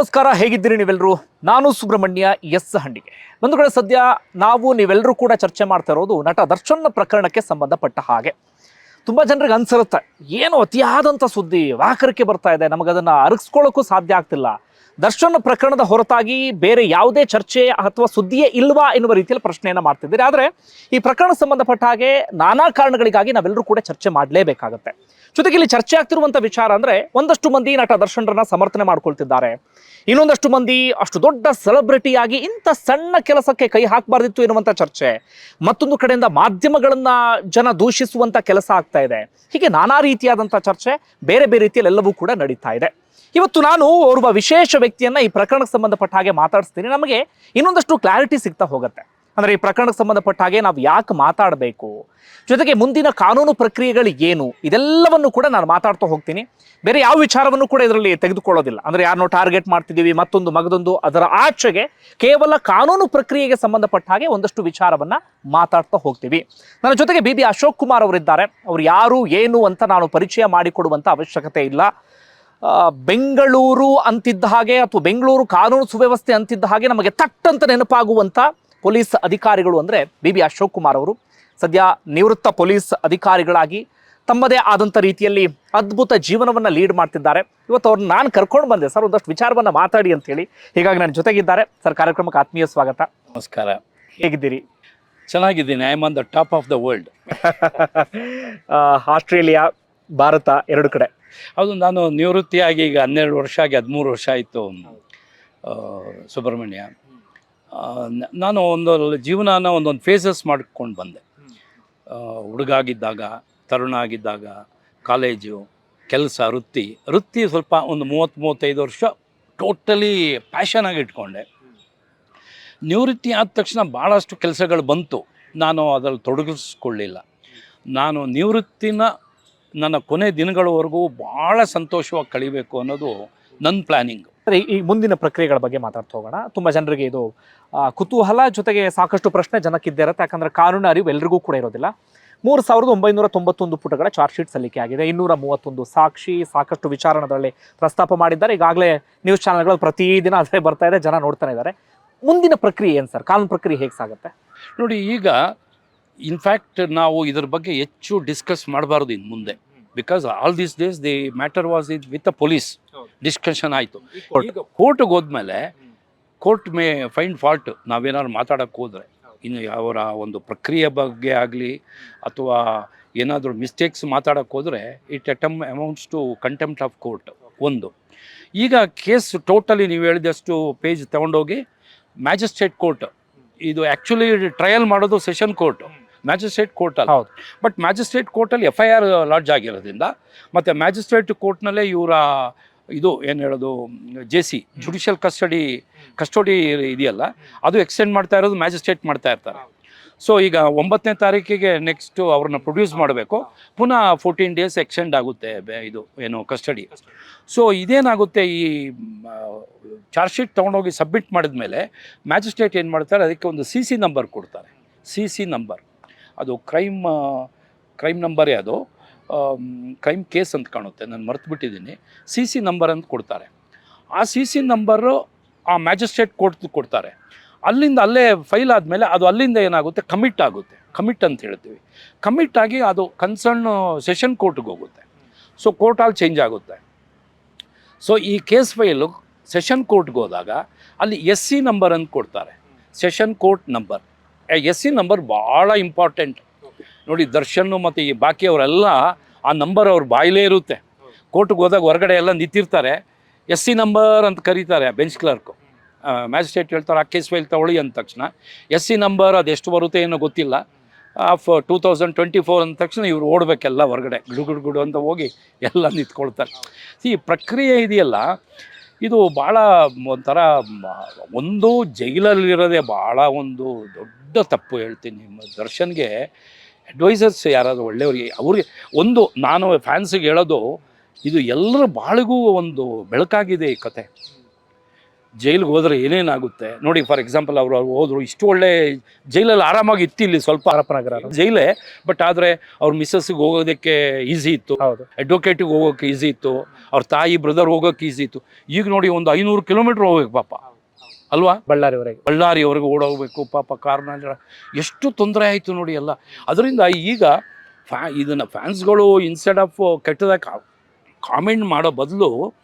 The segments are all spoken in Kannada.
ನಮಸ್ಕಾರ, ಹೇಗಿದ್ದೀರಿ ನೀವೆಲ್ಲರೂ ನಾನು ಸುಬ್ರಹ್ಮಣ್ಯ, ಎಸ್ ಹಂಡಿಗೆ. ಒಂದು ಕಡೆ ಸದ್ಯ ನಾವು ನೀವೆಲ್ಲರೂ ಕೂಡ ಚರ್ಚೆ ಮಾಡ್ತಾ ಇರೋದು ನಟ ದರ್ಶನ್ ಪ್ರಕರಣಕ್ಕೆ ಸಂಬಂಧಪಟ್ಟ ಹಾಗೆ. ತುಂಬಾ ಜನರಿಗೆ ಅನ್ಸಿರುತ್ತೆ, ಏನು ಅತಿಯಾದಂಥ ಸುದ್ದಿ ವಾಕರಿಕೆ ಬರ್ತಾ ಇದೆ, ನಮಗದನ್ನು ಅರಗಿಸ್ಕೊಳ್ಳೋಕ್ಕೂ ಸಾಧ್ಯ ಆಗ್ತಿಲ್ಲ. ದರ್ಶನ್ ಪ್ರಕರಣದ ಹೊರತಾಗಿ ಬೇರೆ ಯಾವುದೇ ಚರ್ಚೆ ಅಥವಾ ಸುದ್ದಿಯೇ ಇಲ್ವಾ ಎನ್ನುವ ರೀತಿಯಲ್ಲಿ ಪ್ರಶ್ನೆಯನ್ನು ಮಾಡ್ತಿದ್ದೀರಿ. ಆದರೆ ಈ ಪ್ರಕರಣ ಸಂಬಂಧಪಟ್ಟ ಹಾಗೆ ನಾನಾ ಕಾರಣಗಳಿಗಾಗಿ ನಾವೆಲ್ಲರೂ ಕೂಡ ಚರ್ಚೆ ಮಾಡಲೇಬೇಕಾಗತ್ತೆ. ಜೊತೆಗೆ ಇಲ್ಲಿ ಚರ್ಚೆ ಆಗ್ತಿರುವಂತ ವಿಚಾರ ಅಂದ್ರೆ ಒಂದಷ್ಟು ಮಂದಿ ನಟ ದರ್ಶನರನ್ನ ಸಮರ್ಥನೆ ಮಾಡ್ಕೊಳ್ತಿದ್ದಾರೆ. ಇನ್ನೊಂದಷ್ಟು ಮಂದಿ ಅಷ್ಟು ದೊಡ್ಡ ಸೆಲೆಬ್ರಿಟಿಯಾಗಿ ಇಂಥ ಸಣ್ಣ ಕೆಲಸಕ್ಕೆ ಕೈ ಹಾಕಬಾರ್ದಿತ್ತು ಎನ್ನುವಂಥ ಚರ್ಚೆ. ಮತ್ತೊಂದು ಕಡೆಯಿಂದ ಮಾಧ್ಯಮಗಳನ್ನ ಜನ ದೂಷಿಸುವಂತ ಕೆಲಸ ಆಗ್ತಾ ಇದೆ. ಹೀಗೆ ನಾನಾ ರೀತಿಯಾದಂಥ ಚರ್ಚೆ ಬೇರೆ ಬೇರೆ ರೀತಿಯಲ್ಲಿ ಎಲ್ಲವೂ ಕೂಡ ನಡೀತಾ ಇದೆ. ಇವತ್ತು ನಾನು ಓರ್ವ ವಿಶೇಷ ವ್ಯಕ್ತಿಯನ್ನ ಈ ಪ್ರಕರಣಕ್ಕೆ ಸಂಬಂಧಪಟ್ಟ ಹಾಗೆ ಮಾತಾಡಿಸ್ತೀನಿ. ನಮಗೆ ಇನ್ನೊಂದಷ್ಟು ಕ್ಲಾರಿಟಿ ಸಿಗ್ತಾ ಹೋಗುತ್ತೆ. ಅಂದ್ರೆ ಈ ಪ್ರಕರಣಕ್ಕೆ ಸಂಬಂಧಪಟ್ಟ ಹಾಗೆ ನಾವು ಯಾಕೆ ಮಾತಾಡಬೇಕು? ಜೊತೆಗೆ ಮುಂದಿನ ಕಾನೂನು ಪ್ರಕ್ರಿಯೆಗಳು ಏನು? ಇದೆಲ್ಲವನ್ನು ಕೂಡ ನಾನು ಮಾತಾಡ್ತಾ ಹೋಗ್ತೀನಿ. ಬೇರೆ ಯಾವ ವಿಚಾರವನ್ನು ಕೂಡ ಇದರಲ್ಲಿ ತೆಗೆದುಕೊಳ್ಳೋದಿಲ್ಲ. ಅಂದ್ರೆ ಯಾರನ್ನೋ ಟಾರ್ಗೆಟ್ ಮಾಡ್ತಿದ್ದೀವಿ, ಮತ್ತೊಂದು ಮಗದೊಂದು ಅದರ ಆಚೆಗೆ ಕೇವಲ ಕಾನೂನು ಪ್ರಕ್ರಿಯೆಗೆ ಸಂಬಂಧಪಟ್ಟ ಹಾಗೆ ಒಂದಷ್ಟು ವಿಚಾರವನ್ನ ಮಾತಾಡ್ತಾ ಹೋಗ್ತೀವಿ. ನನ್ನ ಜೊತೆಗೆ ಬಿ ಬಿ ಅಶೋಕ್ ಕುಮಾರ್ ಅವರಿದ್ದಾರೆ. ಅವ್ರು ಯಾರು, ಏನು ಅಂತ ನಾನು ಪರಿಚಯ ಮಾಡಿಕೊಡುವಂಥ ಅವಶ್ಯಕತೆ ಇಲ್ಲ. ಬೆಂಗಳೂರು ಅಂತಿದ್ದ ಹಾಗೆ ಅಥವಾ ಬೆಂಗಳೂರು ಕಾನೂನು ಸುವ್ಯವಸ್ಥೆ ಅಂತಿದ್ದ ಹಾಗೆ ನಮಗೆ ತಟ್ಟಂತ ನೆನಪಾಗುವಂತ ಪೊಲೀಸ್ ಅಧಿಕಾರಿಗಳು ಅಂದರೆ ಬಿ ಬಿ ಅಶೋಕ್ ಕುಮಾರ್ ಅವರು. ಸದ್ಯ ನಿವೃತ್ತ ಪೊಲೀಸ್ ಅಧಿಕಾರಿಗಳಾಗಿ ತಮ್ಮದೇ ಆದಂಥ ರೀತಿಯಲ್ಲಿ ಅದ್ಭುತ ಜೀವನವನ್ನು ಲೀಡ್ ಮಾಡ್ತಿದ್ದಾರೆ. ಇವತ್ತು ಅವ್ರನ್ನ ನಾನು ಕರ್ಕೊಂಡು ಬಂದೆ. ಸರ್ ಒಂದಷ್ಟು ವಿಚಾರವನ್ನು ಮಾತಾಡಿ ಅಂತೇಳಿ ಹೀಗಾಗಿ ನನ್ನ ಜೊತೆಗಿದ್ದಾರೆ. ಸರ್ ಕಾರ್ಯಕ್ರಮಕ್ಕೆ ಆತ್ಮೀಯ ಸ್ವಾಗತ. ನಮಸ್ಕಾರ. ಹೇಗಿದ್ದೀರಿ? ಚೆನ್ನಾಗಿದ್ದೀನಿ. I am on the top of the world Australia Bharat ಎರಡು ಕಡೆ. ಹೌದು ನಾನು ನಿವೃತ್ತಿಯಾಗಿ ಈಗ ಹನ್ನೆರಡು ವರ್ಷ ಆಗಿ ಹದಿಮೂರು ವರ್ಷ ಆಯಿತು ಸುಬ್ರಹ್ಮಣ್ಯ. ನಾನು ಒಂದು ಜೀವನಾನ ಒಂದೊಂದು ಫೇಸಸ್ ಮಾಡ್ಕೊಂಡು ಬಂದೆ. ಹುಡುಗ ಆಗಿದ್ದಾಗ ತರುಣ ಆಗಿದ್ದಾಗ ಕಾಲೇಜು ಕೆಲಸ, ವೃತ್ತಿ. ವೃತ್ತಿ ಸ್ವಲ್ಪ ಒಂದು ಮೂವತ್ತು, ಮೂವತ್ತೈದು ವರ್ಷ ಟೋಟಲಿ ಪ್ಯಾಷನ್ ಆಗಿ ಇಟ್ಕೊಂಡೆ. ನಿವೃತ್ತಿ ಆದ ತಕ್ಷಣ ಭಾಳಷ್ಟು ಕೆಲಸಗಳು ಬಂತು. ನಾನು ಅದರಲ್ಲಿ ತೊಡಗಿಸ್ಕೊಳ್ಳಿಲ್ಲ. ನಾನು ನಿವೃತ್ತಿನ ನನ್ನ ಕೊನೆ ದಿನಗಳವರೆಗೂ ಭಾಳ ಸಂತೋಷವಾಗಿ ಕಳಿಬೇಕು ಅನ್ನೋದು ನನ್ನ ಪ್ಲ್ಯಾನಿಂಗ್ ಈ ಮುಂದಿನ ಪ್ರಕ್ರಿಯೆಗಳ ಬಗ್ಗೆ ಮಾತಾಡ್ತಾ ಹೋಗೋಣ. ತುಂಬ ಜನರಿಗೆ ಇದು ಕುತೂಹಲ ಜೊತೆಗೆ ಸಾಕಷ್ಟು ಪ್ರಶ್ನೆ ಜನಕ್ಕಿದ್ದೇ ಇರುತ್ತೆ. ಯಾಕಂದ್ರೆ ಕಾನೂನು ಅರಿವು ಎಲ್ರಿಗೂ ಕೂಡ ಇರೋದಿಲ್ಲ. ಮೂರು ಸಾವಿರದ ಒಂಬೈನೂರ ತೊಂಬತ್ತೊಂದು ಪುಟಗಳ ಚಾರ್ಜ್ ಶೀಟ್ ಸಲ್ಲಿಕೆ ಆಗಿದೆ. ಇನ್ನೂರ ಮೂವತ್ತೊಂದು ಸಾಕ್ಷಿ, ಸಾಕಷ್ಟು ವಿಚಾರಣದಲ್ಲಿ ಪ್ರಸ್ತಾಪ ಮಾಡಿದ್ದಾರೆ. ಈಗಾಗಲೇ ನ್ಯೂಸ್ ಚಾನೆಲ್ಗಳು ಪ್ರತಿದಿನ ಅದೇ ಬರ್ತಾ ಇದೆ. ಜನ ನೋಡ್ತಾನೆ ಇದ್ದಾರೆ. ಮುಂದಿನ ಪ್ರಕ್ರಿಯೆ ಏನು ಸರ್? ಕಾನೂನು ಪ್ರಕ್ರಿಯೆ ಹೇಗೆ ಸಾಗುತ್ತೆ? ನೋಡಿ, ಈಗ ಇನ್ಫ್ಯಾಕ್ಟ್ ನಾವು ಇದ್ರ ಬಗ್ಗೆ ಹೆಚ್ಚು ಡಿಸ್ಕಸ್ ಮಾಡಬಾರ್ದು ಇನ್ನು ಮುಂದೆ. Because all these days the matter was ಇದ್ ವಿತ್ ದ ಪೊಲೀಸ್ ಡಿಸ್ಕಷನ್ ಆಯಿತು. ಈಗ ಕೋರ್ಟ್ಗೆ ಹೋದ್ಮೇಲೆ ಕೋರ್ಟ್ ಮೇ ಫೈಂಡ್ ಫಾಲ್ಟ್ ನಾವೇನಾದ್ರು ಮಾತಾಡೋಕ್ಕೆ ಹೋದರೆ ಇನ್ನು ಅವರ ಒಂದು ಪ್ರಕ್ರಿಯೆ ಬಗ್ಗೆ ಆಗಲಿ ಅಥವಾ ಏನಾದರೂ ಮಿಸ್ಟೇಕ್ಸ್ ಮಾತಾಡೋಕ್ಕೆ ಹೋದರೆ it atom amounts to contempt of court ಒಂದು. ಈಗ ಕೇಸ್ ಟೋಟಲಿ ನೀವು ಹೇಳಿದಷ್ಟು ಪೇಜ್ ತಗೊಂಡೋಗಿ ಮ್ಯಾಜಿಸ್ಟ್ರೇಟ್ ಕೋರ್ಟ್ ಇದು ಆ್ಯಕ್ಚುಲಿ ಟ್ರಯಲ್ ಮಾಡೋದು ಸೆಷನ್ ಕೋರ್ಟ್ ಮ್ಯಾಜಿಸ್ಟ್ರೇಟ್ ಕೋರ್ಟ್ ಅಲ್ಲ ಹೌದು. ಬಟ್ ಮ್ಯಾಜಿಸ್ಟ್ರೇಟ್ ಕೋರ್ಟಲ್ಲಿ ಎಫ್ ಐ ಆರ್ ಲಾಡ್ಜ್ ಆಗಿರೋದ್ರಿಂದ ಮತ್ತು ಮ್ಯಾಜಿಸ್ಟ್ರೇಟ್ ಕೋರ್ಟ್ನಲ್ಲೇ ಇವರ ಇದು ಏನು ಹೇಳೋದು J C judicial custody custody ಇದೆಯಲ್ಲ ಅದು ಎಕ್ಸ್ಟೆಂಡ್ ಮಾಡ್ತಾ ಇರೋದು ಮ್ಯಾಜಿಸ್ಟ್ರೇಟ್ ಮಾಡ್ತಾ ಇರ್ತಾರೆ. ಸೊ ಈಗ ಒಂಬತ್ತನೇ ತಾರೀಕಿಗೆ ನೆಕ್ಸ್ಟು ಅವ್ರನ್ನ ಪ್ರೊಡ್ಯೂಸ್ ಮಾಡಬೇಕು ಪುನಃ ಫೋರ್ಟೀನ್ ಡೇಸ್ ಎಕ್ಸ್ಟೆಂಡ್ ಆಗುತ್ತೆ ಇದು ಏನು ಕಸ್ಟಡಿ ಸೊ ಇದೇನಾಗುತ್ತೆ ಈ ಚಾರ್ಜ್ ಶೀಟ್ ತೊಗೊಂಡೋಗಿ ಸಬ್ಮಿಟ್ ಮಾಡಿದ ಮೇಲೆ ಮ್ಯಾಜಿಸ್ಟ್ರೇಟ್ ಏನು ಮಾಡ್ತಾರೆ ಅದಕ್ಕೆ ಒಂದು ಸಿ ಸಿ ನಂಬರ್ ಕೊಡ್ತಾರೆ. ಸಿ ಸಿ ನಂಬರ್ ಅದು ಕ್ರೈಮ್ ಕ್ರೈಮ್ ನಂಬರೇ ಅದು. ಕ್ರೈಮ್ ಕೇಸ್ ಅಂತ ಕಾಣುತ್ತೆ. ನಾನು ಮರ್ತು ಬಿಟ್ಟಿದ್ದೀನಿ ಸಿ ಸಿ ನಂಬರ್ ಅಂತ ಕೊಡ್ತಾರೆ. ಆ ಸಿ ಸಿ ನಂಬರು ಆ ಮ್ಯಾಜಿಸ್ಟ್ರೇಟ್ ಕೋರ್ಟ್ ಕೊಡ್ತಾರೆ. ಅಲ್ಲಿಂದ ಅಲ್ಲೇ ಫೈಲ್ ಆದಮೇಲೆ ಅದು ಅಲ್ಲಿಂದ ಏನಾಗುತ್ತೆ? ಕಮಿಟ್ ಆಗುತ್ತೆ. ಕಮಿಟ್ ಅಂತ ಹೇಳ್ತೀವಿ. ಕಮಿಟ್ ಆಗಿ ಅದು ಕನ್ಸರ್ನ್ ಸೆಷನ್ ಕೋರ್ಟ್ಗೆ ಹೋಗುತ್ತೆ. ಸೊ ಕೋರ್ಟಲ್ಲಿ ಚೇಂಜ್ ಆಗುತ್ತೆ. ಸೊ ಈ ಕೇಸ್ ಫೈಲು ಸೆಷನ್ ಕೋರ್ಟ್ಗೆ ಹೋದಾಗ ಅಲ್ಲಿ ಎಸ್ ಸಿ ನಂಬರ್ ಅಂತ ಕೊಡ್ತಾರೆ. Session court number S C number ಭಾಳ ಇಂಪಾರ್ಟೆಂಟ್. ನೋಡಿ ದರ್ಶನ್ ಮತ್ತು ಈ ಬಾಕಿಯವರೆಲ್ಲ ಆ ನಂಬರ್ ಅವ್ರ ಬಾಯಿಲೇ ಇರುತ್ತೆ. ಕೋರ್ಟ್ಗೆ ಹೋದಾಗ ಹೊರಗಡೆ ಎಲ್ಲ ನಿಂತಿರ್ತಾರೆ. ಎಸ್ ಸಿ ನಂಬರ್ ಅಂತ ಕರೀತಾರೆ ಬೆಂಚ್ ಕ್ಲರ್ಕು. ಮ್ಯಾಜಿಸ್ಟ್ರೇಟ್ ಹೇಳ್ತಾರೆ, ಆ ಕೇಸ್ ಫೈಲ್ ತಗೊಳ್ಳಿ ಅಂದ ತಕ್ಷಣ. ಎಸ್ ಸಿ ನಂಬರ್ ಅದೆಷ್ಟು ಬರುತ್ತೆ ಏನೋ ಗೊತ್ತಿಲ್ಲ. Of two thousand twenty four ಅಂದ ತಕ್ಷಣ ಇವ್ರು ಓಡಬೇಕೆಲ್ಲ ಹೊರಗಡೆ. ಗುಡು ಗುಡು ಗುಡು ಅಂತ ಹೋಗಿ ಎಲ್ಲ ನಿಂತ್ಕೊಳ್ತಾರೆ. ಈ ಪ್ರಕ್ರಿಯೆ ಇದೆಯಲ್ಲ ಇದು ಭಾಳ ಒಂಥರ ಒಂದು ಜೈಲಲ್ಲಿರೋದೇ ಭಾಳ ಒಂದು ದೊಡ್ಡ ತಪ್ಪು ಹೇಳ್ತೀನಿ ನಿಮ್ಮ ದರ್ಶನ್ಗೆ. ಅಡ್ವೈಸರ್ಸ್ ಯಾರಾದರೂ ಒಳ್ಳೆಯವ್ರಿಗೆ, ಅವ್ರಿಗೆ ಒಂದು ನಾನು ಫ್ಯಾನ್ಸಿಗೆ ಹೇಳೋದು, ಇದು ಎಲ್ಲರ ಬಾಳಿಗೂ ಒಂದು ಬೆಳಕಾಗಿದೆ ಈ ಕತೆ. ಜೈಲಿಗೆ ಹೋದ್ರೆ ಏನೇನಾಗುತ್ತೆ? ನೋಡಿ ಫಾರ್ ಎಕ್ಸಾಂಪಲ್ ಅವರು ಹೋದರು ಇಷ್ಟು ಒಳ್ಳೆ ಜೈಲಲ್ಲಿ ಆರಾಮಾಗಿ ಇತ್ತು ಇಲ್ಲಿ ಸ್ವಲ್ಪ ಹರಪನಗರ ಜೈಲೇ ಬಟ್ ಆದರೆ ಅವ್ರ ಮಿಸ್ಸಸ್ಗೆ ಹೋಗೋದಕ್ಕೆ ಈಸಿ ಇತ್ತು. ಹೌದು. ಅಡ್ವೊಕೇಟಿಗೆ ಹೋಗೋಕೆ ಈಸಿ ಇತ್ತು. ಅವ್ರ ತಾಯಿ ಬ್ರದರ್ ಹೋಗೋಕೆ ಈಸಿ ಇತ್ತು. ಈಗ ನೋಡಿ ಒಂದು ಐನೂರು ಕಿಲೋಮೀಟ್ರ್ ಹೋಗ್ಬೇಕು ಪಾಪ. ಅಲ್ವಾ? ಬಳ್ಳಾರಿವರೆಗೆ. ಬಳ್ಳಾರಿವರೆಗೆ ಓಡೋಗ್ಬೇಕು ಪಾಪ ಕಾರ್ನ ಎಷ್ಟು ತೊಂದರೆ ಆಯಿತು ನೋಡಿ ಎಲ್ಲ. ಅದರಿಂದ ಈಗ ಫ್ಯಾ ಇದನ್ನು ಫ್ಯಾನ್ಸ್ಗಳು ಇನ್ಸ್ಟೆಡ್ ಆಫ್ ಕೆಟ್ಟದಾಗ ಕಾಮೆಂಟ್ ಮಾಡೋ ಬದಲು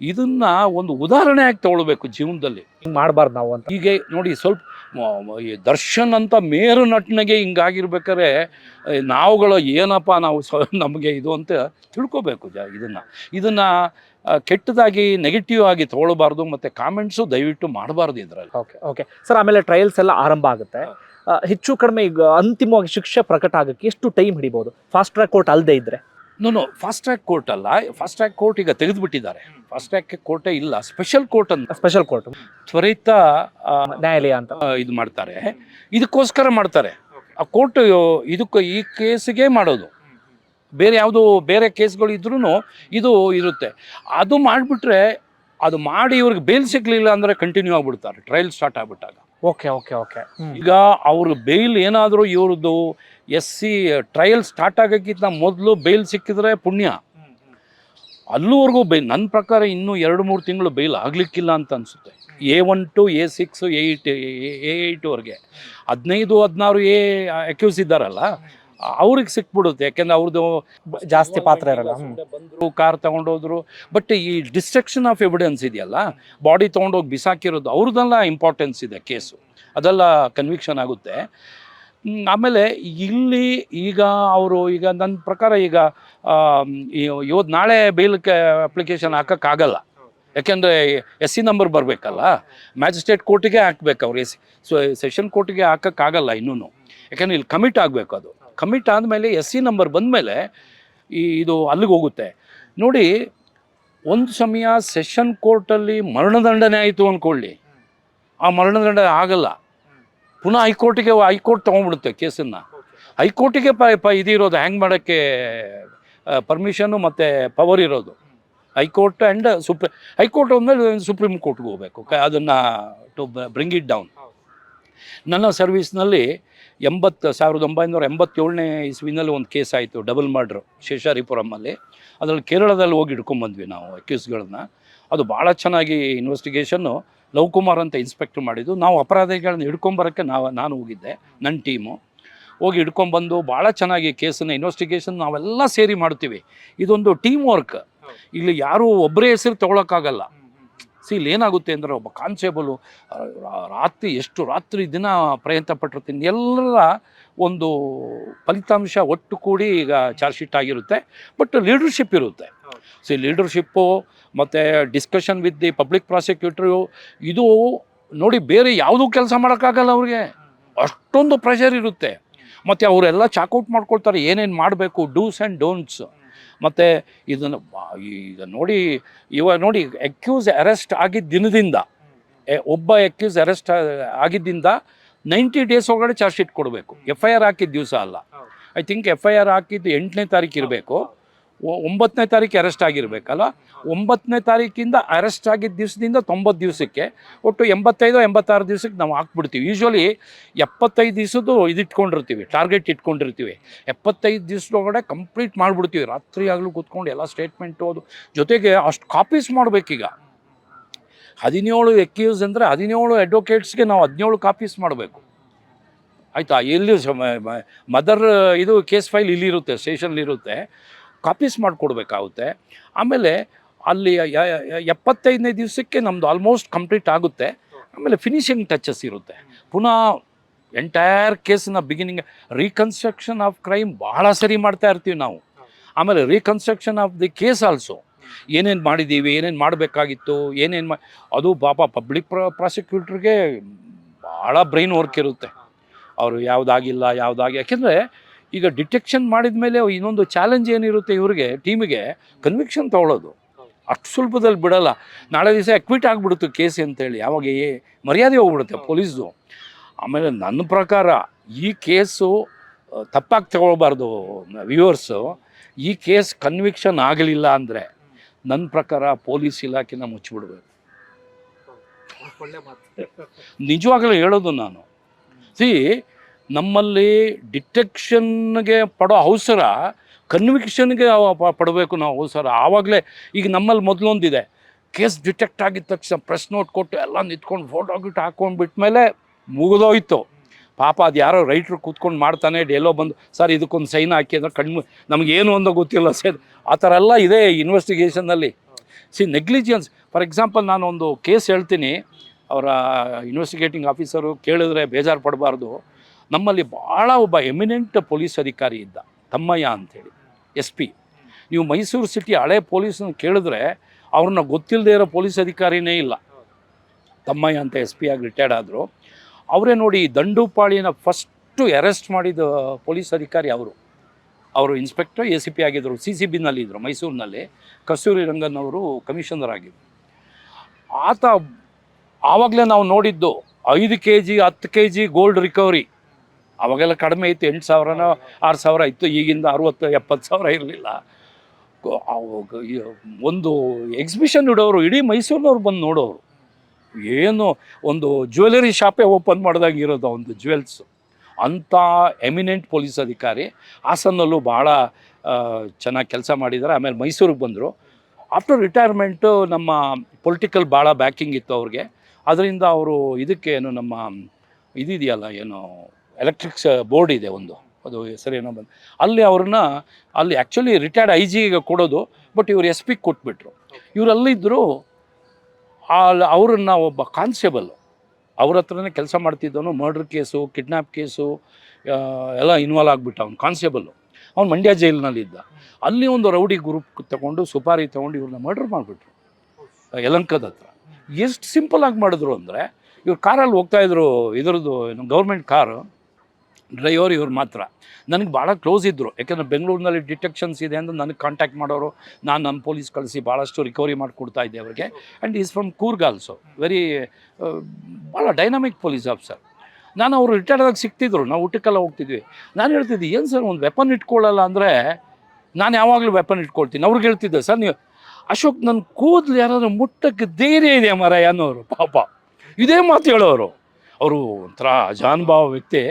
ಇದನ್ನು ಒಂದು ಉದಾಹರಣೆಯಾಗಿ ತಗೊಳ್ಬೇಕು ಜೀವನದಲ್ಲಿ. ಹಿಂಗೆ ಮಾಡಬಾರ್ದು ನಾವು ಅಂತ. ಹೀಗೆ ನೋಡಿ ಸ್ವಲ್ಪ ಈ ದರ್ಶನ್ ಅಂತ ಮೇರು ನಟನೆಗೆ ಹಿಂಗಾಗಿರ್ಬೇಕಾದ್ರೆ ನಾವುಗಳು ಏನಪ್ಪ ನಾವು ಸ್ವ ನಮಗೆ ಇದು ಅಂತ ತಿಳ್ಕೊಬೇಕು ಜ ಇದನ್ನು. ಇದನ್ನು ಕೆಟ್ಟದಾಗಿ ನೆಗೆಟಿವ್ ಆಗಿ ತಗೊಳ್ಬಾರ್ದು ಮತ್ತು ಕಾಮೆಂಟ್ಸು ದಯವಿಟ್ಟು ಮಾಡಬಾರ್ದು ಇದರಲ್ಲಿ. Okay okay. ಸರ್ ಆಮೇಲೆ ಟ್ರಯಲ್ಸ್ ಎಲ್ಲ ಆರಂಭ ಆಗುತ್ತೆ. ಹೆಚ್ಚು ಕಡಿಮೆ ಈಗ ಅಂತಿಮವಾಗಿ ಶಿಕ್ಷೆ ಪ್ರಕಟ ಆಗೋಕ್ಕೆ ಎಷ್ಟು ಟೈಮ್ ಹಿಡಿಬೋದು? ಫಾಸ್ಟ್ ಟ್ರ್ಯಾಕ್ ಕೋರ್ಟ್ ಅಲ್ಲದೆ ಇದ್ರೆ. ನೋ ಫಾಸ್ಟ್ ಟ್ರ್ಯಾಕ್ ಕೋರ್ಟ್ ಅಲ್ಲ. ಫಾಸ್ಟ್ ಟ್ರ್ಯಾಕ್ ಕೋರ್ಟ್ ಈಗ ತೆಗೆದುಬಿಟ್ಟಿದ್ದಾರೆ. ಫಾಸ್ಟ್ ಟ್ರ್ಯಾಕ್ ಕೋರ್ಟೇ ಇಲ್ಲ. ಸ್ಪೆಷಲ್ ಕೋರ್ಟ್ ಅಂತ. ಸ್ಪೆಷಲ್ ಕೋರ್ಟ್ ತ್ವರಿತ ನ್ಯಾಯಾಲಯ ಅಂತ. ಇದು ಮಾಡ್ತಾರೆ. ಇದಕ್ಕೋಸ್ಕರ ಮಾಡ್ತಾರೆ. ಆ ಕೋರ್ಟ್ ಇದಕ್ಕೆ ಈ ಕೇಸಿಗೆ ಮಾಡೋದು. ಬೇರೆ ಯಾವುದು ಬೇರೆ ಕೇಸ್ಗಳು ಇದ್ರೂ ಇದು ಇರುತ್ತೆ. ಅದು ಮಾಡಿಬಿಟ್ರೆ ಅದು ಮಾಡಿ ಇವ್ರಿಗೆ ಬೇಲ್ ಸಿಗಲಿಲ್ಲ ಅಂದರೆ ಕಂಟಿನ್ಯೂ ಆಗಿಬಿಡ್ತಾರೆ. ಟ್ರಯಲ್ ಸ್ಟಾರ್ಟ್ ಆಗ್ಬಿಟ್ಟಾಗ. ಓಕೆ ಓಕೆ ಓಕೆ ಈಗ ಅವ್ರ ಬೇಲ್ ಏನಾದರೂ ಇವ್ರದ್ದು ಎಸ್ ಸಿ ಟ್ರಯಲ್ ಸ್ಟಾರ್ಟ್ ಆಗೋಕ್ಕಿಂತ ಮೊದಲು ಬೇಲ್ ಸಿಕ್ಕಿದ್ರೆ ಪುಣ್ಯ. ಅಲ್ಲೂವರೆಗೂ ಬೈ ನನ್ನ ಪ್ರಕಾರ ಇನ್ನೂ ಎರಡು ಮೂರು ತಿಂಗಳು ಬೈಲ್ ಆಗಲಿಕ್ಕಿಲ್ಲ ಅಂತ ಅನಿಸುತ್ತೆ. A one to A six eight A ಏಯ್ಟ್ವರೆಗೆ ಹದಿನೈದು ಹದಿನಾರು ಎ ಅಕ್ಯೂಸ್ ಇದ್ದಾರಲ್ಲ ಅವ್ರಿಗೆ ಸಿಕ್ಬಿಡುತ್ತೆ ಯಾಕೆಂದ್ರೆ ಅವ್ರದ್ದು ಜಾಸ್ತಿ ಪಾತ್ರ ಇರಲ್ಲ. ಬಂದರು ಕಾರ್ ತಗೊಂಡೋದ್ರು ಬಟ್ ಈ ಡಿಸ್ಟ್ರಕ್ಷನ್ ಆಫ್ ಎವಿಡೆನ್ಸ್ ಇದೆಯಲ್ಲ ಬಾಡಿ ತೊಗೊಂಡೋಗಿ ಬಿಸಾಕಿರೋದು ಅವ್ರದ್ದೆಲ್ಲ ಇಂಪಾರ್ಟೆನ್ಸ್ ಇದೆ ಕೇಸು ಅದೆಲ್ಲ ಕನ್ವಿಕ್ಷನ್ ಆಗುತ್ತೆ. ಆಮೇಲೆ ಇಲ್ಲಿ ಈಗ ಅವರು ಈಗ ನನ್ನ ಪ್ರಕಾರ ಈಗ ಇವತ್ತು ನಾಳೆ ಬೇಲಕ್ಕೆ ಅಪ್ಲಿಕೇಶನ್ ಹಾಕೋಕ್ಕಾಗಲ್ಲ. ಯಾಕೆಂದರೆ ಎಸ್ ಸಿ ನಂಬರ್ ಬರಬೇಕಲ್ಲ ಮ್ಯಾಜಿಸ್ಟ್ರೇಟ್ ಕೋರ್ಟಿಗೆ ಹಾಕ್ಬೇಕು ಅವ್ರು ಎಸ್ ಸೊ ಸೆಷನ್ ಕೋರ್ಟಿಗೆ ಹಾಕೋಕ್ಕಾಗಲ್ಲ ಇನ್ನೂ ಯಾಕೆಂದ್ರೆ ಇಲ್ಲಿ ಕಮಿಟ್ ಆಗಬೇಕು ಅದು. ಕಮಿಟ್ ಆದಮೇಲೆ ಎಸ್ ಸಿ ನಂಬರ್ ಬಂದಮೇಲೆ ಈ ಇದು ಅಲ್ಲಿಗೆ ಹೋಗುತ್ತೆ. ನೋಡಿ ಒಂದು ಸಮಯ ಸೆಷನ್ ಕೋರ್ಟಲ್ಲಿ ಮರಣದಂಡನೆ ಆಯಿತು ಅಂದ್ಕೊಳ್ಳಿ. ಆ ಮರಣದಂಡ ಆಗಲ್ಲ. ಪುನಃ ಹೈಕೋರ್ಟಿಗೆ ಹೈಕೋರ್ಟ್ ತೊಗೊಂಡ್ಬಿಡುತ್ತೆ ಕೇಸನ್ನು. ಹೈಕೋರ್ಟಿಗೆ ಪ ಪ ಇದಿರೋದು ಹ್ಯಾಂಗ್ ಮಾಡೋಕ್ಕೆ ಪರ್ಮಿಷನ್ನು ಮತ್ತು ಪವರ್ ಇರೋದು. High court and supreme high court ಅಂದಮೇಲೆ ಸುಪ್ರೀಂ ಕೋರ್ಟ್ಗೆ ಹೋಗಬೇಕು. ಅದನ್ನು ಟು ಬ್ರಿಂಗ್ ಇಟ್ ಡೌನ್ ನನ್ನ ಸರ್ವೀಸ್ನಲ್ಲಿ ಎಂಬತ್ತು ಸಾವಿರದ ಒಂಬೈನೂರ ಎಂಬತ್ತೇಳನೇ ಇಸ್ವಿನಲ್ಲಿ ಒಂದು ಕೇಸ್ ಆಯಿತು ಡಬಲ್ ಮರ್ಡ್ರು ಶೇಷಾರಿಪುರಮ್ಮಲ್ಲಿ ಅದರಲ್ಲಿ ಕೇರಳದಲ್ಲಿ ಹೋಗಿ ಹಿಡ್ಕೊಂಬಂದ್ವಿ ನಾವು ಅಕ್ಯೂಸ್ಗಳನ್ನ. ಅದು ಭಾಳ ಚೆನ್ನಾಗಿ ಇನ್ವೆಸ್ಟಿಗೇಷನ್ನು ಲವ್ ಕುಮಾರ್ ಅಂತ ಇನ್ಸ್ಪೆಕ್ಟ್ರ್ ಮಾಡಿದ್ದು. ನಾವು ಅಪರಾಧಿಗಳನ್ನ ಹಿಡ್ಕೊಂಬರೋಕ್ಕೆ ನಾವು ನಾನು ಹೋಗಿದ್ದೆ ನನ್ನ ಟೀಮು. ಹೋಗಿ ಹಿಡ್ಕೊಂಬಂದು ಭಾಳ ಚೆನ್ನಾಗಿ ಕೇಸನ್ನು ಇನ್ವೆಸ್ಟಿಗೇಷನ್ ನಾವೆಲ್ಲ ಸೇರಿ ಮಾಡ್ತೀವಿ. ಇದೊಂದು ಟೀಮ್ ವರ್ಕ್ ಇಲ್ಲಿ ಯಾರೂ ಒಬ್ಬರೇ ಹೆಸರು ತೊಗೊಳಕ್ಕಾಗಲ್ಲ. ಸಿ ಇಲ್ಲಿ ಏನಾಗುತ್ತೆ ಅಂದರೆ ಒಬ್ಬ ಕಾನ್ಸ್ಟೇಬಲು ರಾತ್ರಿ ಎಷ್ಟು ರಾತ್ರಿ ದಿನ ಪ್ರಯತ್ನ ಪಟ್ಟಿರ್ತೀನಿ. ಎಲ್ಲರ ಒಂದು ಫಲಿತಾಂಶ ಒಟ್ಟು ಕೂಡಿ ಈಗ ಚಾರ್ಜ್ ಶೀಟ್ ಆಗಿರುತ್ತೆ ಬಟ್ ಲೀಡರ್ಶಿಪ್ ಇರುತ್ತೆ. ಸಿ ಲೀಡರ್ಶಿಪ್ಪು ಮತ್ತು discussion with the public prosecutor ಇದು ನೋಡಿ ಬೇರೆ ಯಾವುದೂ ಕೆಲಸ ಮಾಡೋಕ್ಕಾಗಲ್ಲ ಅವ್ರಿಗೆ. ಅಷ್ಟೊಂದು ಪ್ರೆಷರ್ ಇರುತ್ತೆ. ಮತ್ತು ಅವರೆಲ್ಲ ಚಾಕೌಟ್ ಮಾಡ್ಕೊಳ್ತಾರೆ ಏನೇನು ಮಾಡಬೇಕು ಡೂಸ್ ಆ್ಯಂಡ್ ಡೋಂಟ್ಸ್ ಮತ್ತು ಇದನ್ನು ಈಗ ನೋಡಿ ಇವಾಗ ನೋಡಿ ಅಕ್ಯೂಸ್ ಅರೆಸ್ಟ್ ಆಗಿದ್ದ ದಿನದಿಂದ ಎ- ಒಬ್ಬ ಅಕ್ಯೂಸ್ ಅರೆಸ್ಟ್ ಆಗಿದ್ದಿಂದ ನೈಂಟಿ ಡೇಸ್ ಒಳಗಡೆ ಚಾರ್ಜ್ ಶೀಟ್ ಕೊಡಬೇಕು. ಎಫ್ ಐ ಆರ್ ಹಾಕಿದ ದಿವಸ ಅಲ್ಲ. I think F I R ಹಾಕಿದ್ದು ಎಂಟನೇ ತಾರೀಕು ಇರಬೇಕು. ಒಂಬತ್ತನೇ ತಾರೀಕು ಅರೆಸ್ಟ್ ಆಗಿರಬೇಕಲ್ಲ ಒಂಬತ್ತನೇ ತಾರೀಕಿಂದ ಅರೆಸ್ಟ್ ಆಗಿದ್ದ ದಿವಸದಿಂದ ತೊಂಬತ್ತು ದಿವಸಕ್ಕೆ, ಒಟ್ಟು ಎಂಬತ್ತೈದು, ಎಂಬತ್ತಾರು ದಿವಸಕ್ಕೆ ನಾವು ಹಾಕ್ಬಿಡ್ತೀವಿ. ಯೂಶ್ವಲಿ ಎಪ್ಪತ್ತೈದು ದಿವಸದ್ದು ಇದು ಇಟ್ಕೊಂಡಿರ್ತೀವಿ ಟಾರ್ಗೆಟ್ ಇಟ್ಕೊಂಡಿರ್ತೀವಿ. ಎಪ್ಪತ್ತೈದು ದಿವಸದೊಳಗಡೆ ಕಂಪ್ಲೀಟ್ ಮಾಡಿಬಿಡ್ತೀವಿ. ರಾತ್ರಿ ಆಗಲೂ ಕೂತ್ಕೊಂಡು ಎಲ್ಲ ಸ್ಟೇಟ್ಮೆಂಟು ಅದು ಜೊತೆಗೆ ಅಷ್ಟು ಕಾಪೀಸ್ ಮಾಡಬೇಕೀಗ. ಹದಿನೇಳು ಎಕ್ಯೂಸ್ ಅಂದರೆ ಹದಿನೇಳು ಅಡ್ವೊಕೇಟ್ಸ್ಗೆ ನಾವು ಹದಿನೇಳು ಕಾಪೀಸ್ ಮಾಡಬೇಕು. ಆಯಿತಾ? ಎಲ್ಲಿ ಮದರ್ ಇದು ಕೇಸ್ ಫೈಲ್ ಇಲ್ಲಿರುತ್ತೆ ಸ್ಟೇಷನ್ಲಿರುತ್ತೆ ಕಾಪೀಸ್ ಮಾಡಿಕೊಡ್ಬೇಕಾಗುತ್ತೆ. ಆಮೇಲೆ ಅಲ್ಲಿ ಎಪ್ಪತ್ತೈದನೇ ದಿವಸಕ್ಕೆ ನಮ್ಮದು ಆಲ್ಮೋಸ್ಟ್ ಕಂಪ್ಲೀಟ್ ಆಗುತ್ತೆ. ಆಮೇಲೆ ಫಿನಿಶಿಂಗ್ ಟಚಸ್ ಇರುತ್ತೆ. ಪುನಃ ಎಂಟೈರ್ ಕೇಸನ್ನ ಬಿಗಿನಿಂಗ್ ರೀಕನ್ಸ್ಟ್ರಕ್ಷನ್ ಆಫ್ ಕ್ರೈಮ್ ಭಾಳ ಸರಿ ಮಾಡ್ತಾ ಇರ್ತೀವಿ ನಾವು. ಆಮೇಲೆ reconstruction of the case also ಏನೇನು ಮಾಡಿದ್ದೀವಿ ಏನೇನು ಮಾಡಬೇಕಾಗಿತ್ತು, ಏನೇನು ಮಾ, ಅದು ಪಾಪ ಪಬ್ಲಿಕ್ ಪ್ರ ಪ್ರಾಸಿಕ್ಯೂಟ್ರಿಗೆ ಭಾಳ ಬ್ರೈನ್ ವರ್ಕ್ ಇರುತ್ತೆ. ಅವರು ಯಾವುದಾಗಿಲ್ಲ, ಯಾವುದಾಗಿ, ಯಾಕೆಂದರೆ ಈಗ ಡಿಟೆಕ್ಷನ್ ಮಾಡಿದ ಮೇಲೆ ಇನ್ನೊಂದು ಚಾಲೆಂಜ್ ಏನಿರುತ್ತೆ ಇವ್ರಿಗೆ ಟೀಮಿಗೆ ಕನ್ವಿಕ್ಷನ್ ತೊಗೊಳ್ಳೋದು. ಅಷ್ಟು ಸುಲಭದಲ್ಲಿ ಬಿಡಲ್ಲ. ನಾಳೆ ದಿವಸ ಎಕ್ವಿಟ್ ಆಗಿಬಿಡುತ್ತೆ ಕೇಸ್ ಅಂತೇಳಿ. ಯಾವಾಗ ಏ ಮರ್ಯಾದೆ ಹೋಗ್ಬಿಡುತ್ತೆ ಪೊಲೀಸ್ದು ಆಮೇಲೆ ನನ್ನ ಪ್ರಕಾರ ಈ ಕೇಸು ತಪ್ಪಾಗಿ ತಗೊಳ್ಬಾರ್ದು ವ್ಯೂವರ್ಸು ಈ ಕೇಸ್ ಕನ್ವಿಕ್ಷನ್ ಆಗಲಿಲ್ಲ ಅಂದರೆ ನನ್ನ ಪ್ರಕಾರ ಪೊಲೀಸ್ ಇಲಾಖೆನ ಮುಚ್ಚಿಬಿಡ್ಬೇಕು. ನಿಜವಾಗಲೂ ಹೇಳೋದು ನಾನು. ಸಿ ನಮ್ಮಲ್ಲಿ ಡಿಟೆಕ್ಷನ್ಗೆ ಪಡೋ ಅವಸರ, ಕನ್ವಿಕ್ಷನ್ಗೆ ಪಡಬೇಕು ನಾವು ಅವಸರ ಆವಾಗಲೇ ಈಗ ನಮ್ಮಲ್ಲಿ ಮೊದಲೊಂದಿದೆ. ಕೇಸ್ ಡಿಟೆಕ್ಟ್ ಆಗಿದ ತಕ್ಷಣ ಪ್ರೆಸ್ ನೋಟ್ ಕೊಟ್ಟು ಎಲ್ಲ ನಿಂತ್ಕೊಂಡು ಫೋಟೋ ಗಿಟ್ ಹಾಕೊಂಡು ಬಿಟ್ಮೇಲೆ ಮುಗಿದೋಯ್ತು. ಪಾಪ ಅದು ಯಾರೋ ರೈಟ್ರು ಕೂತ್ಕೊಂಡು ಮಾಡ್ತಾನೆ ಎಲ್ಲೋ ಬಂದು ಸರ್, ಇದಕ್ಕೊಂದು ಸೈನ್ ಹಾಕಿ ಅಂದ್ರೆ ಕಣ್ಣು ನಮಗೇನು ಅಂದೋ ಗೊತ್ತಿಲ್ಲ ಸರ್. ಆ ಥರ ಎಲ್ಲ ಇದೆ ಇನ್ವೆಸ್ಟಿಗೇಷನ್ನಲ್ಲಿ. ಸಿ ನೆಗ್ಲಿಜಿಯನ್ಸ್ ಫಾರ್ ಎಕ್ಸಾಂಪಲ್ ನಾನೊಂದು ಕೇಸ್ ಹೇಳ್ತೀನಿ. ಅವರ ಇನ್ವೆಸ್ಟಿಗೇಟಿಂಗ್ ಆಫೀಸರು ಕೇಳಿದ್ರೆ ಬೇಜಾರು ಪಡಬಾರ್ದು. ನಮ್ಮಲ್ಲಿ ಭಾಳ ಒಬ್ಬ ಎಮಿನೆಂಟ್ ಪೊಲೀಸ್ ಅಧಿಕಾರಿ ಇದ್ದ, ತಮ್ಮಯ್ಯ ಅಂಥೇಳಿ ಎಸ್ ಪಿ. ನೀವು ಮೈಸೂರು ಸಿಟಿ ಹಳೆ ಪೊಲೀಸನ್ನು ಕೇಳಿದ್ರೆ ಅವ್ರನ್ನ ಗೊತ್ತಿಲ್ಲದೆ ಇರೋ ಪೊಲೀಸ್ ಅಧಿಕಾರಿನೇ ಇಲ್ಲ. ತಮ್ಮಯ್ಯ ಅಂತ ಎಸ್ ಪಿ ಆಗಿ ರಿಟೈರ್ಡ್ ಆದರು. ಅವರೇ ನೋಡಿ ದಂಡುಪಾಳಿನ ಫಸ್ಟು ಅರೆಸ್ಟ್ ಮಾಡಿದ ಪೊಲೀಸ್ ಅಧಿಕಾರಿ ಅವರು. ಅವರು ಇನ್ಸ್ಪೆಕ್ಟರ್ ಎ ಸಿ ಪಿ ಆಗಿದ್ದರು ಸಿ ಸಿ ಬಿನಲ್ಲಿ ಇದ್ದರು ಮೈಸೂರಿನಲ್ಲಿ. ಕಸ್ತೂರಿ ರಂಗನ್ ಅವರು ಕಮಿಷನರ್ ಆಗಿದ್ದರು ಆತ ಆವಾಗಲೇ ನಾವು ನೋಡಿದ್ದು ಐದು ಕೆ ಜಿ ಹತ್ತು ಕೆ ಜಿ ಗೋಲ್ಡ್ ರಿಕವರಿ ಅವಾಗೆಲ್ಲ ಕಡಿಮೆ ಇತ್ತು, ಎಂಟು ಸಾವಿರನೋ ಆರು ಸಾವಿರ ಇತ್ತು, ಈಗಿಂದ ಅರುವತ್ತು, ಎಪ್ಪತ್ತು ಸಾವಿರ ಇರಲಿಲ್ಲ. ಒಂದು ಎಕ್ಸಿಬಿಷನ್ ಇಡೋರು, ಇಡೀ ಮೈಸೂರಿನವ್ರು ಬಂದು ನೋಡೋರು. ಏನು ಒಂದು ಜ್ಯುವೆಲರಿ ಶಾಪೇ ಓಪನ್ ಮಾಡಿದಾಗ ಇರೋದು ಒಂದು ಜ್ಯುವೆಲ್ಸು ಅಂಥ ಎಮಿನೆಂಟ್ ಪೊಲೀಸ್ ಅಧಿಕಾರಿ, ಹಾಸನಲ್ಲೂ ಭಾಳ ಚೆನ್ನಾಗಿ ಕೆಲಸ ಮಾಡಿದ್ದಾರೆ. ಆಮೇಲೆ ಮೈಸೂರಿಗೆ ಬಂದರು. ಆಫ್ಟರ್ ರಿಟೈರ್ಮೆಂಟು ನಮ್ಮ ಪೊಲಿಟಿಕಲ್ ಭಾಳ ಬ್ಯಾಕಿಂಗ್ ಇತ್ತು ಅವ್ರಿಗೆ. ಅದರಿಂದ ಅವರು ಇದಕ್ಕೆ ಏನು ನಮ್ಮ, ಇದಿದೆಯಲ್ಲ, ಏನು ಎಲೆಕ್ಟ್ರಿಕ್ಸ್ ಬೋರ್ಡ್ ಇದೆ ಒಂದು. ಅದು ಹೆಸರೇನೋ ಬಂದು, ಅಲ್ಲಿ ಅವ್ರನ್ನ, ಅಲ್ಲಿ ಆ್ಯಕ್ಚುಲಿ ರಿಟೈರ್ಡ್ ಐ ಜಿಗೆ ಕೊಡೋದು ಬಟ್ ಇವ್ರು ಎಸ್ ಪಿಗೆ ಕೊಟ್ಬಿಟ್ರು. ಇವರಲ್ಲಿದ್ದರು ಅಲ್ಲಿ ಅವ್ರನ್ನ ಒಬ್ಬ ಕಾನ್ಸ್ಟೇಬಲ್ ಅವ್ರ ಹತ್ರನೇ ಕೆಲಸ ಮಾಡ್ತಿದ್ದವನು ಮರ್ಡರ್ ಕೇಸು ಕಿಡ್ನ್ಯಾಪ್ ಕೇಸು ಎಲ್ಲ ಇನ್ವಾಲ್ವ್ ಆಗಿಬಿಟ್ಟ ಅವ್ನು ಕಾನ್ಸ್ಟೇಬಲ್ಲು ಅವ್ನು ಮಂಡ್ಯ ಜೈಲಿನಲ್ಲಿದ್ದ. ಅಲ್ಲಿ ಒಂದು ರೌಡಿ ಗ್ರೂಪ್ ತಗೊಂಡು, ಸುಪಾರಿ ತಗೊಂಡು ಇವ್ರನ್ನ ಮರ್ಡರ್ ಮಾಡಿಬಿಟ್ರು. ಯಲಂಕದ ಹತ್ರ. ಎಷ್ಟು ಸಿಂಪಲ್ ಆಗಿ ಮಾಡಿದ್ರು ಅಂದರೆ, ಇವ್ರು ಕಾರಲ್ಲಿ ಹೋಗ್ತಾಯಿದ್ರು ಇದ್ರದ್ದು ಗೌರ್ಮೆಂಟ್ ಕಾರು ಡ್ರೈವರ್ ಇವ್ರು ಮಾತ್ರ. ನನಗೆ ಭಾಳ ಕ್ಲೋಸ್ ಇದ್ದರು ಯಾಕೆಂದರೆ ಬೆಂಗಳೂರಿನಲ್ಲಿ ಡಿಟೆಕ್ಷನ್ಸ್ ಇದೆ ಅಂತ ನನಗೆ ಕಾಂಟ್ಯಾಕ್ಟ್ ಮಾಡೋರು, ನಾನು ನನ್ನ ಪೊಲೀಸ್ ಕಳಿಸಿ ಭಾಳಷ್ಟು ರಿಕವರಿ ಮಾಡಿಕೊಡ್ತಾ ಇದ್ದೆ ಅವ್ರಿಗೆ. And is from Coorg also very ಭಾಳ ಡೈನಾಮಿಕ್ ಪೊಲೀಸ್ ಆಫೀಸರ್ ನಾನು ಅವರು ರಿಟೈರ್ಡ್ ಆಗಿ ಸಿಗ್ತಿದ್ರು ನಾವು ಊಟಕ್ಕೆಲ್ಲ ಹೋಗ್ತಿದ್ವಿ. ನಾನು ಹೇಳ್ತಿದ್ದೆ, ಏನು ಸರ್ ಒಂದು ವೆಪನ್ ಇಟ್ಕೊಳ್ಳಲ್ಲ ಅಂದರೆ ನಾನು ಯಾವಾಗಲೂ ವೆಪನ್ ಇಟ್ಕೊಳ್ತೀನಿ. ಅವ್ರಿಗೆ ಹೇಳ್ತಿದ್ದೆ, ಸರ್, ನೀವು ಅಶೋಕ್ ನನ್ನ ಕೂದಲು ಯಾರಾದರೂ ಮುಟ್ಟಕ್ಕೆ ಧೈರ್ಯ ಇದೆ ಮರ ಅನ್ನೋರು, ಪಾಪ. ಇದೇ ಮಾತು ಹೇಳೋರು. ಅವರು ಒಂಥರ ಅಜಾನುಭಾವ ವ್ಯಕ್ತಿ.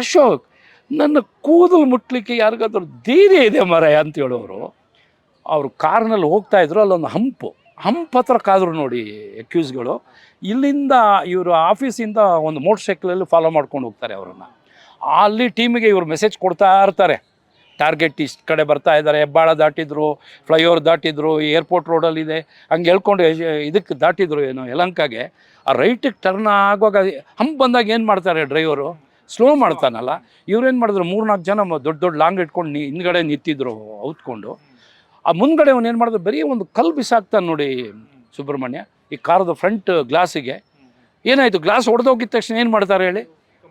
ಅಶೋಕ್, ನನ್ನ ಕೂದಲು ಮುಟ್ಲಿಕ್ಕೆ ಯಾರಿಗಾದ್ರೂ ಧೈರ್ಯ ಇದೆ ಮರ ಅಂತ ಹೇಳೋರು. ಅವರು ಕಾರ್ನಲ್ಲಿ ಹೋಗ್ತಾ ಇದ್ರು, ಅಲ್ಲೊಂದು ಹಂಪು. ಹಂಪ್ ಹತ್ರ ಕಾದ್ರು ನೋಡಿ ಎಕ್ಯೂಸ್ಗಳು ಇಲ್ಲಿಂದ ಇವರು ಆಫೀಸಿಂದ ಒಂದು ಮೋಟರ್ ಸೈಕಲಲ್ಲಿ ಫಾಲೋ ಮಾಡ್ಕೊಂಡು ಹೋಗ್ತಾರೆ ಅವರನ್ನು. ಅಲ್ಲಿ ಟೀಮಿಗೆ ಇವರು ಮೆಸೇಜ್ ಕೊಡ್ತಾ ಇರ್ತಾರೆ. ಟಾರ್ಗೆಟ್ ಇಷ್ಟು ಕಡೆ ಬರ್ತಾ ಇದ್ದಾರೆ. ಹೆಬ್ಬಾಳ ದಾಟಿದ್ರು, ಫ್ಲೈಓವರ್ ದಾಟಿದ್ರು, ಏರ್ಪೋರ್ಟ್ ರೋಡಲ್ಲಿದೆ ಹಂಗೆ ಹೇಳ್ಕೊಂಡು ಇದಕ್ಕೆ ದಾಟಿದ್ರು ಏನು ಯಲಂಕಾಗೆ. ಆ ರೈಟಿಗೆ ಟರ್ನ್ ಆಗುವಾಗ ಹಂಪ್ ಬಂದಾಗ ಏನು ಮಾಡ್ತಾರೆ ಡ್ರೈವರು ಸ್ಲೋ ಮಾಡ್ತಾನಲ್ಲ. ಇವ್ರೇನು ಮಾಡಿದ್ರು? ಮೂರ್ನಾಲ್ಕು ಜನ ದೊಡ್ಡ ದೊಡ್ಡ ಲಾಂಗ್ ಇಟ್ಕೊಂಡು ನೀ, ಹಿಂದ್ಗಡೆ ನಿಂತಿದ್ರು ಔತ್ಕೊಂಡು. ಆ ಮುಂದ್ಗಡೆ ಅವನು ಏನು ಮಾಡಿದ್ರು? ಬರೀ ಒಂದು ಕಲ್ಲು ಬಿಸಾಕ್ತಾನೆ ನೋಡಿ ಸುಬ್ರಹ್ಮಣ್ಯ. ಈ ಕಾರದ ಫ್ರಂಟ್ ಗ್ಲಾಸಿಗೆ ಏನಾಯಿತು? ಗ್ಲಾಸ್ ಹೊಡೆದೋಗಿದ ತಕ್ಷಣ ಏನು ಮಾಡ್ತಾರೆ ಹೇಳಿ?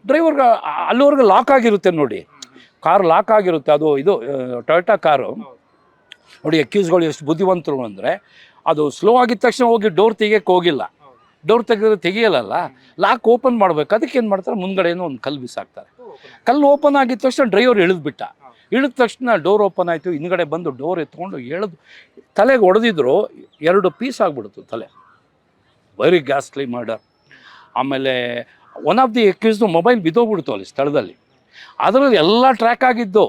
ಡ್ರೈವರ್ಗೆ ಅಲ್ಲಿವರೆಗೆ ಲಾಕ್ ಆಗಿರುತ್ತೆ ನೋಡಿ. ಕಾರ್ ಲಾಕ್ ಆಗಿರುತ್ತೆ. ಅದು ಇದು ಟೊಯೋಟಾ ಕಾರು. ನೋಡಿ ಅಕ್ಯೂಸ್ಗಳು ಎಷ್ಟು ಬುದ್ಧಿವಂತರು ಅಂದರೆ ಅದು ಸ್ಲೋ ಆಗಿದ ತಕ್ಷಣ ಹೋಗಿ ಡೋರ್ ತೆಗಿಯಕ್ಕೆ ಹೋಗಿಲ್ಲ. ಡೋರ್ ತೆಗೆದ್ರೆ ತೆಗಿಯಲ್ಲ ಲಾಕ್ ಓಪನ್ ಮಾಡ್ಬೇಕು. ಅದಕ್ಕೆ ಏನು ಮಾಡ್ತಾರೆ? ಮುಂದ್ಗಡೆನೂ ಒಂದು ಕಲ್ಲು ಬಿಸಾಕ್ತಾರೆ. ಕಲ್ಲು ಓಪನ್ ಆಗಿದ ತಕ್ಷಣ ಡ್ರೈವರ್ ಇಳಿದ್ಬಿಟ್ಟ ಇಳಿದ ತಕ್ಷಣ ಡೋರ್ ಓಪನ್ ಆಯಿತು. ಹಿಂದ್ಗಡೆ ಬಂದು ಡೋರ್ ಎತ್ಕೊಂಡು ಎಳೆದು ತಲೆಗೆ ಹೊಡೆದಿದ್ರು ಎರಡು ಪೀಸ್ ಆಗಿಬಿಡ್ತು ತಲೆ. ವೆರಿ ಗ್ಯಾಸ್ಲಿ ಮರ್ಡರ್ ಆಮೇಲೆ one of the accused mobile ಬಿದ್ದೋಗ್ಬಿಡ್ತು ಅಲ್ಲಿ ಸ್ಥಳದಲ್ಲಿ. ಅದರಲ್ಲಿ ಎಲ್ಲ ಟ್ರ್ಯಾಕ್ ಆಗಿದ್ದು.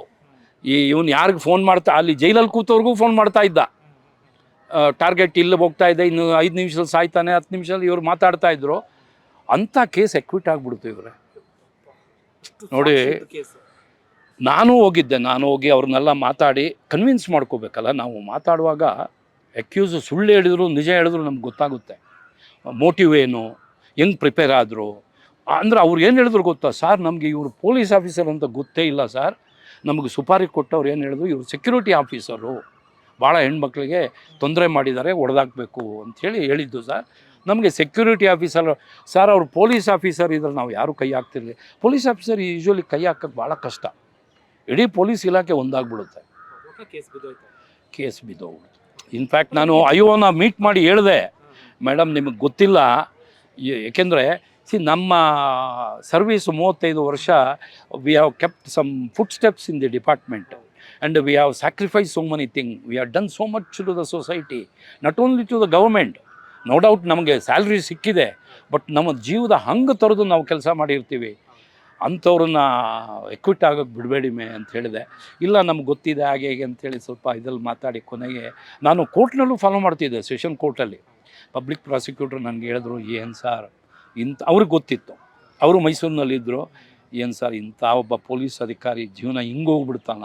ಈ ಇವನು ಯಾರಿಗೆ ಫೋನ್ ಮಾಡ್ತಾ ಅಲ್ಲಿ ಜೈಲಲ್ಲಿ ಕೂತವ್ರಿಗೂ ಫೋನ್ ಮಾಡ್ತಾ ಇದ್ದ. ಟಾರ್ಗೆಟ್ ಇಲ್ಲಿ ಹೋಗ್ತಾ ಇದೆ ಇನ್ನು ಐದು ನಿಮಿಷದಲ್ಲಿ ಸಾಯ್ತಾನೆ ಹತ್ತು ನಿಮಿಷದಲ್ಲಿ ಇವರು ಮಾತಾಡ್ತಾ ಇದ್ರು. ಅಂಥ ಕೇಸ್ ಎಕ್ವಿಟ್ ಆಗಿಬಿಡ್ತು ಇವರೇ. ನೋಡಿ ನಾನು ಹೋಗಿದ್ದೆ ನಾನು ಹೋಗಿ ಅವ್ರನ್ನೆಲ್ಲ ಮಾತಾಡಿ ಕನ್ವಿನ್ಸ್ ಮಾಡ್ಕೋಬೇಕಲ್ಲ ನಾವು ಮಾತಾಡುವಾಗ ಎಕ್ಯೂಸ್ ಸುಳ್ಳು ಹೇಳಿದ್ರು ನಿಜ ಹೇಳಿದ್ರು ನಮ್ಗೆ ಗೊತ್ತಾಗುತ್ತೆ. ಮೋಟಿವ್ ಏನು ಹೆಂಗೆ ಪ್ರಿಪೇರ್ ಆದರು ಅಂದ್ರೆ ಅವ್ರು ಏನು ಹೇಳಿದ್ರು ಗೊತ್ತಾ? ಸರ್ ನಮಗೆ ಇವರು ಪೊಲೀಸ್ ಆಫೀಸರ್ ಅಂತ ಗೊತ್ತೇ ಇಲ್ಲ ಸರ್. ನಮಗೆ ಸುಪಾರಿ ಕೊಟ್ಟವ್ರು ಏನು ಹೇಳಿದ್ರು ಇವರು ಸೆಕ್ಯೂರಿಟಿ ಆಫೀಸರು. ಭಾಳ ಹೆಣ್ಮಕ್ಳಿಗೆ ತೊಂದರೆ ಮಾಡಿದ್ದಾರೆ ಅಂತ ಅಂಥೇಳಿ ಹೇಳಿದ್ದು ಸರ್. ನಮಗೆ ಸೆಕ್ಯೂರಿಟಿ ಆಫೀಸರ್ ಸರ್ ಅವರು ಪೊಲೀಸ್ ಆಫೀಸರ್ ಇದ್ರೆ ನಾವು ಯಾರೂ ಕೈ ಹಾಕ್ತಿರಲಿ. ಪೊಲೀಸ್ ಆಫೀಸರ್ ಯೂಶ್ವಲಿ ಕೈ ಹಾಕೋಕ್ಕೆ ಭಾಳ ಕಷ್ಟ. ಇಡೀ ಪೊಲೀಸ್ ಇಲಾಖೆ ಒಂದಾಗ್ಬಿಡುತ್ತೆ. ಕೇಸ್ ಬಿದ್ದೋಗ್ಬಿಡ್ತು ಇನ್ಫ್ಯಾಕ್ಟ್ ನಾನು ಅಯ್ಯೋನ ಮೀಟ್ ಮಾಡಿ ಹೇಳಿದೆ. ಮೇಡಮ್ ನಿಮಗೆ ಗೊತ್ತಿಲ್ಲ. ಏಕೆಂದರೆ ಸಿ ನಮ್ಮ ಸರ್ವೀಸ್ ಮೂವತ್ತೈದು ವರ್ಷ we have kept some foot steps in the department and we have sacrifice so many thing we have done so much to the society not only to the government no doubt ನಮಗೆ ಸ್ಯಾಲ್ರಿ ಸಿಕ್ಕಿದೆ ಬಟ್ ನಮ್ಮ ಜೀವದ ಹಂಗೆ ತೊರೆದು ನಾವು ಕೆಲಸ ಮಾಡಿರ್ತೀವಿ. ಅಂಥವ್ರನ್ನ ಎಕ್ವಿಟ್ ಆಗೋಕ್ಕೆ ಬಿಡಬೇಡಿ ಮೇ ಅಂತ ಹೇಳಿದೆ. ಇಲ್ಲ, ನಮ್ಗೆ ಗೊತ್ತಿದೆ ಹಾಗೆ ಹೇಗೆ ಅಂತೇಳಿ ಸ್ವಲ್ಪ ಇದ್ರಲ್ಲಿ ಮಾತಾಡಿ ಕೊನೆಗೆ. ನಾನು ಕೋರ್ಟ್ನಲ್ಲೂ ಫಾಲೋ ಮಾಡ್ತಿದ್ದೆ ಸೆಷನ್ ಕೋರ್ಟಲ್ಲಿ ಪಬ್ಲಿಕ್ ಪ್ರಾಸಿಕ್ಯೂಟ್ರ್ ನನಗೆ ಹೇಳಿದ್ರು, ಏನು ಸರ್ ಇಂಥ ಅವ್ರಿಗೆ ಗೊತ್ತಿತ್ತು. ಅವರು ಮೈಸೂರಿನಲ್ಲಿದ್ದರು ಏನು ಸರ್ ಇಂಥ ಒಬ್ಬ ಪೊಲೀಸ್ ಅಧಿಕಾರಿ ಜೀವನ ಹಿಂಗೆ ಹೋಗ್ಬಿಡ್ತಾನ